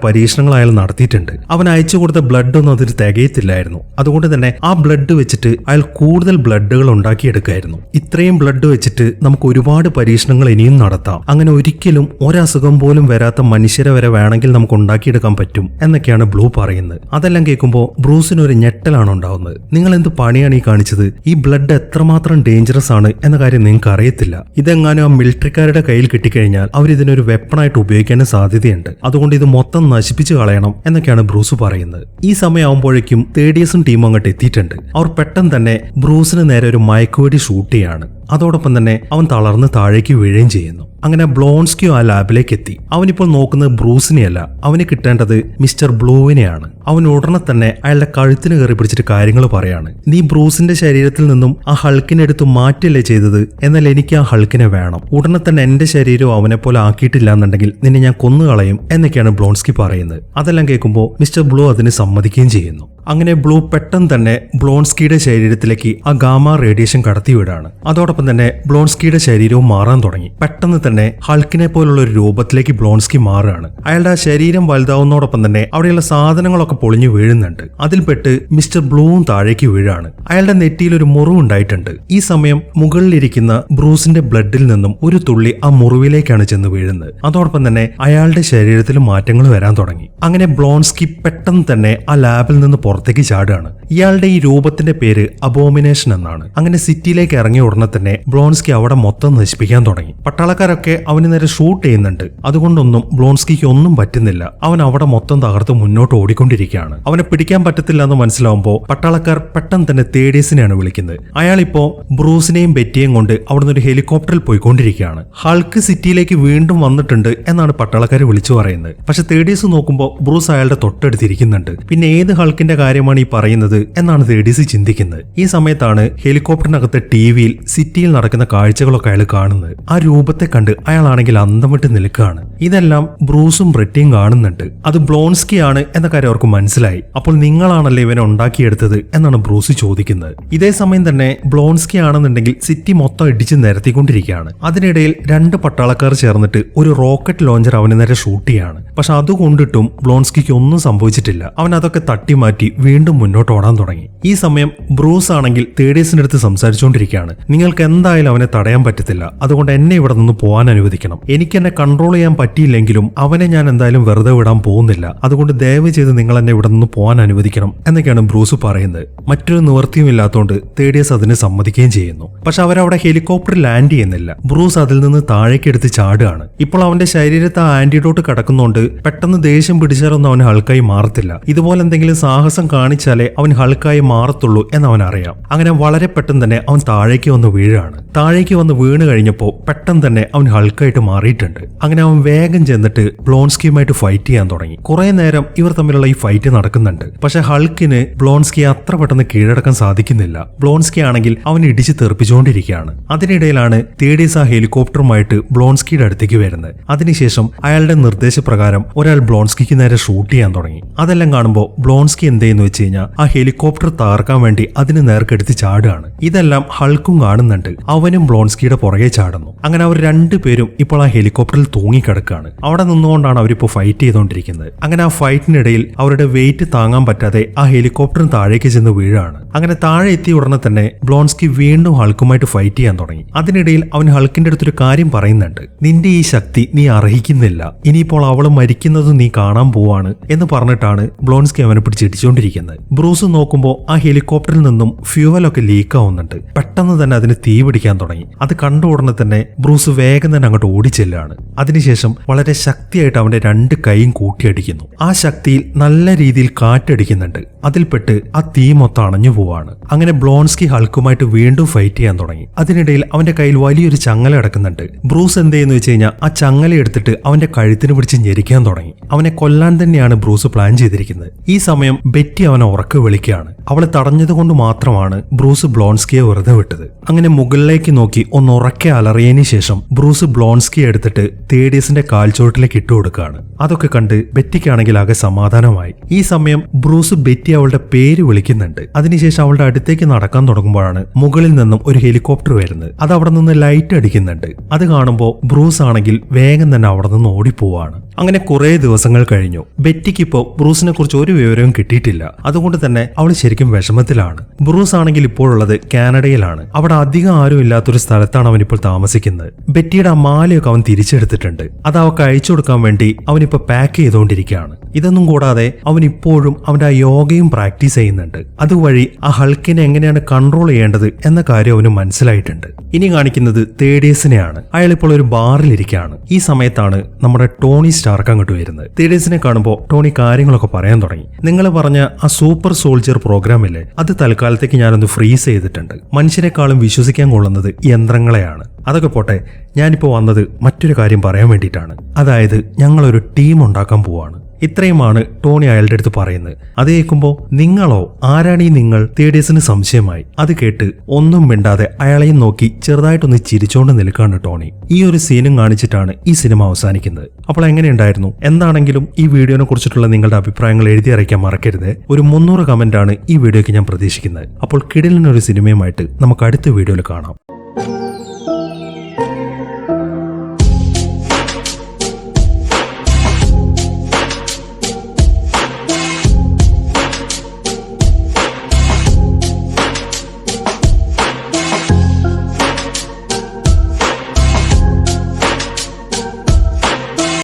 പരീക്ഷണങ്ങൾ അയാൾ നടത്തിയിട്ടുണ്ട്. അവൻ അയച്ചു കൊടുത്ത ബ്ലഡ് ഒന്നും അതിൽ തികയത്തില്ലായിരുന്നു. അതുകൊണ്ട് തന്നെ ആ ബ്ലഡ് വെച്ചിട്ട് അയാൾ കൂടുതൽ ബ്ലഡുകൾ ഉണ്ടാക്കിയെടുക്കായിരുന്നു. ഇത്രയും ബ്ലഡ് വെച്ചിട്ട് നമുക്ക് ഒരുപാട് പരീക്ഷണങ്ങൾ ഇനിയും നടത്താം. അങ്ങനെ ഒരിക്കലും ഒരസുഖം പോലും വരാത്ത മനുഷ്യരെ വരെ വേണമെങ്കിൽ നമുക്ക് ഉണ്ടാക്കിയെടുക്കാൻ പറ്റും എന്നൊക്കെയാണ് ബ്ലൂ പറയുന്നത്. അതെല്ലാം കേൾക്കുമ്പോൾ ബ്രൂസിന് ഒരു ഞെട്ടലാണ് ഉണ്ടാവുന്നത്. നിങ്ങൾ എന്ത് പണിയാണ് ഈ കാണിച്ചത്? ഈ ബ്ലഡ് എത്രമാത്രം ഡേഞ്ചറസ് ആണ്? എന്ന കാര്യം നിങ്ങൾക്ക് അറിയത്തില്ല. ഇതെങ്ങാനും ആ മിലിറ്ററിക്കാരുടെ കയ്യിൽ കിട്ടിക്കഴിഞ്ഞാൽ അവർ ഇതിനൊരു വെപ്പണായിട്ട് ഉപയോഗിക്കാനും സാധ്യതയുണ്ട്. അതുകൊണ്ട് ഇത് മൊത്തം നശിപ്പിച്ചു കളയണം എന്നൊക്കെയാണ് ബ്രൂസ് പറയുന്നത്. ഈ സമയമാകുമ്പോഴേക്കും തേഡിയസും ടീം അങ്ങോട്ട് എത്തിയിട്ടുണ്ട്. അവർ പെട്ടെന്ന് തന്നെ ബ്രൂസിന് നേരെ ഒരു മയക്കുവെടി ഷൂട്ട് ചെയ്യാണ്. അതോടൊപ്പം തന്നെ അവൻ തളർന്ന് താഴേക്ക് വീഴുകയും ചെയ്യുന്നു. അങ്ങനെ ബ്ലോൺസ്കിയോ ആ ലാബിലേക്ക് എത്തി അവനിപ്പോൾ നോക്കുന്നത് ബ്രൂസിനെയല്ല. അവന് കിട്ടേണ്ടത് മിസ്റ്റർ ബ്ലൂവിനെയാണ്. അവൻ ഉടനെ തന്നെ അയാളുടെ കഴുത്തിന് കയറി പിടിച്ചിട്ട് കാര്യങ്ങൾ പറയാണ്. നീ ബ്രൂസിന്റെ ശരീരത്തിൽ നിന്നും ആ ഹൾക്കിനെ എടുത്ത് മാറ്റല്ലേ ചെയ്തത്? എന്നാൽ എനിക്ക് ആ ഹൾക്കിനെ വേണം. ഉടനെ തന്നെ എന്റെ ശരീരം അവനെ പോലെ ആക്കിയിട്ടില്ല എന്നുണ്ടെങ്കിൽ നിന്നെ ഞാൻ കൊന്നുകളയും എന്നൊക്കെയാണ് ബ്ലോൺസ്കി പറയുന്നത്. അതെല്ലാം കേൾക്കുമ്പോൾ മിസ്റ്റർ ബ്ലൂ അതിന് സമ്മതിക്കുകയും ചെയ്യുന്നു. അങ്ങനെ ബ്ലൂ പെട്ടെന്ന് തന്നെ ബ്ലോൺസ്കിയുടെ ശരീരത്തിലേക്ക് ആ ഗാമ റേഡിയേഷൻ കടത്തിവിടാണ്. അതോടൊപ്പം തന്നെ ബ്ലോൺസ്കിയുടെ ശരീരവും മാറാൻ തുടങ്ങി. പെട്ടെന്ന് തന്നെ ഹൾക്കിനെ പോലുള്ള ഒരു രൂപത്തിലേക്ക് ബ്ലോൺസ്കി മാറുകയാണ്. അയാളുടെ ശരീരം വലുതാവുന്നതോടൊപ്പം തന്നെ അവിടെയുള്ള സാധനങ്ങളൊക്കെ പൊളിഞ്ഞു വീഴുന്നുണ്ട്. അതിൽപ്പെട്ട് മിസ്റ്റർ ബ്ലൂവും താഴേക്ക് വീഴാണ്. അയാളുടെ നെറ്റിയിൽ ഒരു മുറിവ് ഉണ്ടായിട്ടുണ്ട്. ഈ സമയം മുകളിലിരിക്കുന്ന ബ്രൂസിന്റെ ബ്ലഡിൽ നിന്നും ഒരു തുള്ളി ആ മുറിവിലേക്കാണ് ചെന്ന് വീഴുന്നത്. അതോടൊപ്പം തന്നെ അയാളുടെ ശരീരത്തിൽ മാറ്റങ്ങൾ വരാൻ തുടങ്ങി. അങ്ങനെ ബ്ലോൺസ്കി പെട്ടെന്ന് തന്നെ ആ ലാബിൽ നിന്ന് പുറത്തേക്ക് ചാടുകയാണ്. ഇയാളുടെ ഈ രൂപത്തിന്റെ പേര് അബോമിനേഷൻ എന്നാണ്. അങ്ങനെ സിറ്റിയിലേക്ക് ഇറങ്ങിയ ഉടനെ തന്നെ ബ്ലോൺസ്കി അവിടെ മൊത്തം നശിപ്പിക്കാൻ തുടങ്ങി. പട്ടാളക്കാരൊക്കെ അവന് നേരെ ഷൂട്ട് ചെയ്യുന്നുണ്ട്. അതുകൊണ്ടൊന്നും ബ്ലോൺസ്കിക്ക് ഒന്നും പറ്റുന്നില്ല. അവൻ അവിടെ മൊത്തം തകർത്ത് മുന്നോട്ട് ഓടിക്കൊണ്ടിരിക്കുകയാണ്. അവനെ പിടിക്കാൻ പറ്റത്തില്ല എന്ന് മനസ്സിലാവുമ്പോൾ പട്ടാളക്കാർ പെട്ടെന്ന് തന്നെ തേഡീസിനെയാണ് വിളിക്കുന്നത്. അയാളിപ്പോ ബ്രൂസിനെയും ബെറ്റിയെയും കൊണ്ട് അവിടുന്ന് ഒരു ഹെലികോപ്റ്ററിൽ പോയിക്കൊണ്ടിരിക്കുകയാണ്. ഹൾക്ക് സിറ്റിയിലേക്ക് വീണ്ടും വന്നിട്ടുണ്ട് എന്നാണ് പട്ടാളക്കാർ വിളിച്ചു പറയുന്നത്. പക്ഷെ തേഡീസ് നോക്കുമ്പോൾ ബ്രൂസ് അയാളുടെ തൊട്ടടുത്തിരിക്കുന്നുണ്ട്. പിന്നെ ഏത് ഹൾക്കിന്റെ കാര്യമാണ് ഈ പറയുന്നത് എന്നാണ് തേഡീസ് ചിന്തിക്കുന്നത്. ഈ സമയത്താണ് ഹെലികോപ്റ്ററിനകത്തെ ടി വിയിൽ സിറ്റിയിൽ നടക്കുന്ന കാഴ്ചകളൊക്കെ അയാൾ കാണുന്നത്. ആ രൂപത്തെ കണ്ട് അയാളാണെങ്കിൽ അന്തം വിട്ട് നിൽക്കുകയാണ്. ഇതെല്ലാം ബ്രൂസും ബ്രെറ്റിയും കാണുന്നുണ്ട്. അത് ബ്ലോൺസ്കി ആണ് എന്ന കാര്യം അവർക്ക് മനസ്സിലായി. അപ്പോൾ നിങ്ങളാണല്ലേ ഇവനെ ഉണ്ടാക്കിയെടുത്തത് എന്നാണ് ബ്രൂസ് ചോദിക്കുന്നത്. ഇതേ സമയം തന്നെ ബ്ലോൺസ്കി ആണെന്നുണ്ടെങ്കിൽ സിറ്റി മൊത്തം ഇടിച്ച് നിരത്തിക്കൊണ്ടിരിക്കുകയാണ്. അതിനിടയിൽ രണ്ട് പട്ടാളക്കാർ ചേർന്നിട്ട് ഒരു റോക്കറ്റ് ലോഞ്ചർ അവന് നേരെ ഷൂട്ട് ചെയ്യാണ്. പക്ഷെ അത് കൊണ്ടിട്ടും ബ്ലോൺസ്കിക്ക് ഒന്നും സംഭവിച്ചിട്ടില്ല. അവൻ അതൊക്കെ തട്ടിമാറ്റി വീണ്ടും മുന്നോട്ട് ഓടാൻ തുടങ്ങി. ഈ സമയം ബ്രൂസ് ആണെങ്കിൽ തേഡേഴ്സിന്റെ അടുത്ത് സംസാരിച്ചുകൊണ്ടിരിക്കുകയാണ്. നിങ്ങൾക്ക് എന്തായാലും അവനെ തടയാൻ പറ്റത്തില്ല. അതുകൊണ്ട് എന്നെ ഇവിടെ നിന്ന് പോകാൻ അനുവദിക്കണം. എനിക്ക് എന്നെ കൺട്രോൾ ചെയ്യാൻ പറ്റിയില്ലെങ്കിലും അവനെ ഞാൻ എന്തായാലും വെറുതെ വിടാൻ പോകുന്നില്ല. അതുകൊണ്ട് ദയവ് ചെയ്ത് നിങ്ങൾ എന്നെ ഇവിടെ നിന്ന് പോകാൻ അനുവദിക്കണം എന്നൊക്കെയാണ് ബ്രൂസ് പറയുന്നത്. മറ്റൊരു നിവൃത്തിയും ഇല്ലാത്തതുകൊണ്ട് തേഡിയസ് അതിന് സമ്മതിക്കുകയും ചെയ്യുന്നു. പക്ഷെ അവരവിടെ ഹെലികോപ്റ്റർ ലാൻഡ് ചെയ്യുന്നില്ല. ബ്രൂസ് അതിൽ നിന്ന് താഴേക്ക് എടുത്ത് ചാടുകയാണ്. ഇപ്പോൾ അവന്റെ ശരീരത്ത് ആ ആന്റിഡോട്ട് കിടക്കുന്നതുകൊണ്ട് പെട്ടെന്ന് ദേഷ്യം പിടിച്ചാലൊന്നും അവൻ ഹൾക്കായി മാറത്തില്ല. ഇതുപോലെ എന്തെങ്കിലും സാഹസം കാണിച്ചാലേ അവൻ ഹൾക്കായി മാറത്തുള്ളൂ എന്ന് അവൻ അറിയാം. അങ്ങനെ വളരെ പെട്ടെന്ന് തന്നെ അവൻ താഴേക്ക് വന്ന് വീഴാണ്. താഴേക്ക് വന്ന് വീണ് കഴിഞ്ഞപ്പോൾ പെട്ടെന്ന് തന്നെ അവൻ ഹൾക്കായിട്ട് മാറിയിട്ടുണ്ട്. അങ്ങനെ അവൻ വേഗം ചെന്നിട്ട് ബ്ലോൺസ്കിയുമായിട്ട് ഫൈറ്റ് ചെയ്യാൻ തുടങ്ങി. കുറെ നേരം ഇവർ തമ്മിലുള്ള ഈ ഫൈറ്റ് നടക്കുന്നുണ്ട്. പക്ഷെ ഹൾക്കിന് ബ്ലോൺസ്കി അത്ര പെട്ടെന്ന് കീഴടക്കാൻ സാധിക്കുന്നില്ല. ബ്ലോൺസ്കി ആണെങ്കിൽ അവൻ ഇടിച്ച് തെറിപ്പിച്ചുകൊണ്ടിരിക്കുകയാണ്. അതിനിടയിലാണ് തേഡീസ് ആ ഹെലികോപ്റ്ററുമായിട്ട് ബ്ലോൺസ്കിയുടെ അടുത്തേക്ക് വരുന്നത്. അതിനുശേഷം അയാളുടെ നിർദ്ദേശപ്രകാരം ഒരാൾ ബ്ലോൺസ്കിക്ക് നേരെ ഷൂട്ട് ചെയ്യാൻ തുടങ്ങി. അതെല്ലാം കാണുമ്പോൾ ബ്ലോൺസ്കി എന്തെയെന്ന് വെച്ച് കഴിഞ്ഞാൽ ആ ഹെലികോപ്റ്റർ തകർക്കാൻ വേണ്ടി അതിന് നേർക്കെടുത്ത് ചാടുകയാണ്. ഇതെല്ലാം ഹൾക്കും കാണുന്നുണ്ട്. അവനും ബ്ലോൺസ്കിയുടെ പുറകെ ചാടുന്നു. അങ്ങനെ അവർ രണ്ടുപേരും ഇപ്പോൾ ആ ഹെലികോപ്റ്ററിൽ തൂങ്ങിക്കിടക്കുകയാണ് അവിടെ നിന്നുകൊണ്ടാണ് അവരിപ്പോൾ ഫൈറ്റ് ചെയ്തുകൊണ്ടിരിക്കുന്നത്. അങ്ങനെ ആ ഫൈറ്റിനിടയിൽ അവരുടെ വെയിറ്റ് താങ്ങാൻ പറ്റാതെ ആ ഹെലികോപ്റ്ററിന് താഴേക്ക് ചെന്ന് വീഴാണ്. അങ്ങനെ താഴെ എത്തിയ ഉടനെ തന്നെ ബ്ലോൺസ്കി വീണ്ടും ഹൾക്കുമായിട്ട് ഫൈറ്റ് ചെയ്യാൻ തുടങ്ങി. അതിനിടയിൽ അവൻ ഹൾക്കിന്റെ അടുത്തൊരു കാര്യം പറയുന്നുണ്ട്. നിന്റെ ഈ ശക്തി നീ അർഹിക്കുന്നില്ല. ഇനിയിപ്പോൾ അവൾ മരിക്കുന്നത് നീ കാണാൻ പോവാണ് എന്ന് പറഞ്ഞിട്ടാണ് ബ്ലോൺസ്കി അവനെ പിടിച്ചിടിച്ചുകൊണ്ടിരിക്കുന്നത് ബ്രൂസ് നോക്കുമ്പോൾ ആ ഹെലികോപ്റ്ററിൽ നിന്നും ഫ്യൂവലൊക്കെ ലീക്ക് ആവുന്നുണ്ട് പെട്ടെന്ന് തന്നെ അതിന് തീ പിടിക്കാൻ തുടങ്ങി. അത് കണ്ട ഉടനെ തന്നെ ബ്രൂസ് വേഗം തന്നെ അങ്ങോട്ട് ഓടിച്ചെല്ലാണ്. അതിനുശേഷം വളരെ ശക്തിയായിട്ട് അവന്റെ രണ്ട് കൈയും കൂട്ടിയടിക്കുന്നു. ആ ശക്തിയിൽ നല്ല രീതിയിൽ കാറ്റടിക്കുന്നുണ്ട്. അതിൽപ്പെട്ട് ആ തീ മൊത്തം അണഞ്ഞു പോവാണ്. അങ്ങനെ ബ്ലോൺസ്കി ഹൾക്കുമായിട്ട് വീണ്ടും ഫൈറ്റ് ചെയ്യാൻ തുടങ്ങി. അതിനിടയിൽ അവന്റെ കയ്യിൽ വലിയൊരു ചങ്ങല കിടക്കുന്നുണ്ട്. ബ്രൂസ് എന്ത് ചെയ്യുന്നു വെച്ച് കഴിഞ്ഞാൽ ആ ചങ്ങല എടുത്തിട്ട് അവന്റെ കഴുത്തിന് പിടിച്ച് ഞെരിക്കാൻ തുടങ്ങി. അവനെ കൊല്ലാൻ തന്നെയാണ് ബ്രൂസ് പ്ലാൻ ചെയ്തിരിക്കുന്നത്. ഈ സമയം ബെറ്റി അവനെ ഉറക്ക വിളിക്കുകയാണ്. അവളെ തടഞ്ഞതുകൊണ്ട് മാത്രമാണ് ബ്രൂസ് ബ്ലോൺസ്കിയെ വെറുതെ വിട്ടത്. അങ്ങനെ മുകളിലേക്ക് നോക്കി ഒന്ന് ഉറക്കെ അലറിയതിനു ശേഷം ബ്രൂസ് ബ്ലോൺസ്കിയെ എടുത്തിട്ട് തേഡിയസിന്റെ കാൽച്ചോട്ടിലേക്ക് ഇട്ടുകൊടുക്കുകയാണ്. അതൊക്കെ കണ്ട് ബെറ്റിക്കാണെങ്കിൽ ആകെ സമാധാനമായി. ഈ സമയം ബ്രൂസ് ബെറ്റി അവളുടെ പേര് വിളിക്കുന്നുണ്ട്. അതിനുശേഷം അവളുടെ അടുത്തേക്ക് നടക്കാൻ തുടങ്ങുമ്പോഴാണ് മുകളിൽ നിന്നും ഒരു ഹെലികോപ്റ്റർ വരുന്നത്. അത് അവിടെ നിന്ന് ലൈറ്റ് അടിക്കുന്നുണ്ട്. അത് കാണുമ്പോൾ ബ്രൂസ് ആണെങ്കിൽ വേഗം തന്നെ അവിടെ നിന്ന് ഓടിപ്പോവാണ്. അങ്ങനെ കുറെ ദിവസങ്ങൾ കഴിഞ്ഞു. ബെറ്റിക്ക് ഇപ്പോൾ ബ്രൂസിനെ കുറിച്ച് ഒരു വിവരവും കിട്ടിയിട്ടില്ല. അതുകൊണ്ട് തന്നെ അവൾ ശരിക്കും വിഷമത്തിലാണ്. ബ്രൂസ് ആണെങ്കിൽ ഇപ്പോഴുള്ളത് കാനഡയിലാണ്. അവിടെ അധികം ആരും ഇല്ലാത്തൊരു സ്ഥലത്താണ് അവൻ ഇപ്പോൾ താമസിക്കുന്നത്. ബെറ്റിയുടെ ആ മാലയൊക്കെ അവൻ തിരിച്ചെടുത്തിട്ടുണ്ട്. അത് അവൾക്ക് അയച്ചു കൊടുക്കാൻ വേണ്ടി അവനിപ്പോ പാക്ക് ചെയ്തുകൊണ്ടിരിക്കുകയാണ് ഇതൊന്നും കൂടാതെ അവൻ ഇപ്പോഴും അവന്റെ ആ യോഗയും പ്രാക്ടീസ് ചെയ്യുന്നുണ്ട്. അതുവഴി ആ ഹൾക്കിനെ എങ്ങനെയാണ് കൺട്രോൾ ചെയ്യേണ്ടത് എന്ന കാര്യം അവന് മനസ്സിലായിട്ടുണ്ട്. ഇനി കാണിക്കുന്നത് തേഡേഴ്സിനെയാണ് അയാൾ ഇപ്പോൾ ഒരു ബാറിൽ ഇരിക്കുകയാണ്. ഈ സമയത്താണ് നമ്മുടെ ടോണി സ്റ്റാർക്ക് അങ്ങോട്ട് വരുന്നത്. തേഡേഴ്സിനെ കാണുമ്പോൾ ടോണി കാര്യങ്ങളൊക്കെ പറയാൻ തുടങ്ങി. നിങ്ങൾ പറഞ്ഞ ആ സൂപ്പർ സോൾജിയർ പ്രോഗ്രാമില്ലേ അത് തൽക്കാലത്തേക്ക് ഞാനൊന്ന് ഫ്രീസ് ചെയ്തിട്ടുണ്ട്. മനുഷ്യരെക്കാളും വിശ്വസിക്കാൻ കൊള്ളുന്നത് യന്ത്രങ്ങളെയാണ്. അതൊക്കെ പോട്ടെ ഞാനിപ്പോൾ വന്നത് മറ്റൊരു കാര്യം പറയാൻ വേണ്ടിയിട്ടാണ്. അതായത് ഞങ്ങളൊരു ടീം ഉണ്ടാക്കാൻ പോവാണ്. ഇത്രയുമാണ് ടോണി അയാളുടെ അടുത്ത് പറയുന്നത്. അത് കേൾക്കുമ്പോൾ നിങ്ങളോ ആരാണ് ഈ നിങ്ങൾ തേഡേഴ്സിന് സംശയമായി. അത് കേട്ട് ഒന്നും മിണ്ടാതെ അയാളെയും നോക്കി ചെറുതായിട്ടൊന്ന് ചിരിച്ചോണ്ട് നിൽക്കാണ് ടോണി. ഈ ഒരു സീനും കാണിച്ചിട്ടാണ് ഈ സിനിമ അവസാനിക്കുന്നത്. അപ്പോൾ എങ്ങനെയുണ്ടായിരുന്നു? എന്താണെങ്കിലും ഈ വീഡിയോനെ കുറിച്ചിട്ടുള്ള നിങ്ങളുടെ അഭിപ്രായങ്ങൾ എഴുതി അറിയിക്കാൻ മറക്കരുത്. ഒരു മുന്നൂറ് കമന്റ് ആണ് ഈ വീഡിയോയ്ക്ക് ഞാൻ പ്രതീക്ഷിക്കുന്നത്. അപ്പോൾ കിടിലിനൊരു സിനിമയുമായിട്ട് നമുക്ക് അടുത്ത വീഡിയോയിൽ കാണാം.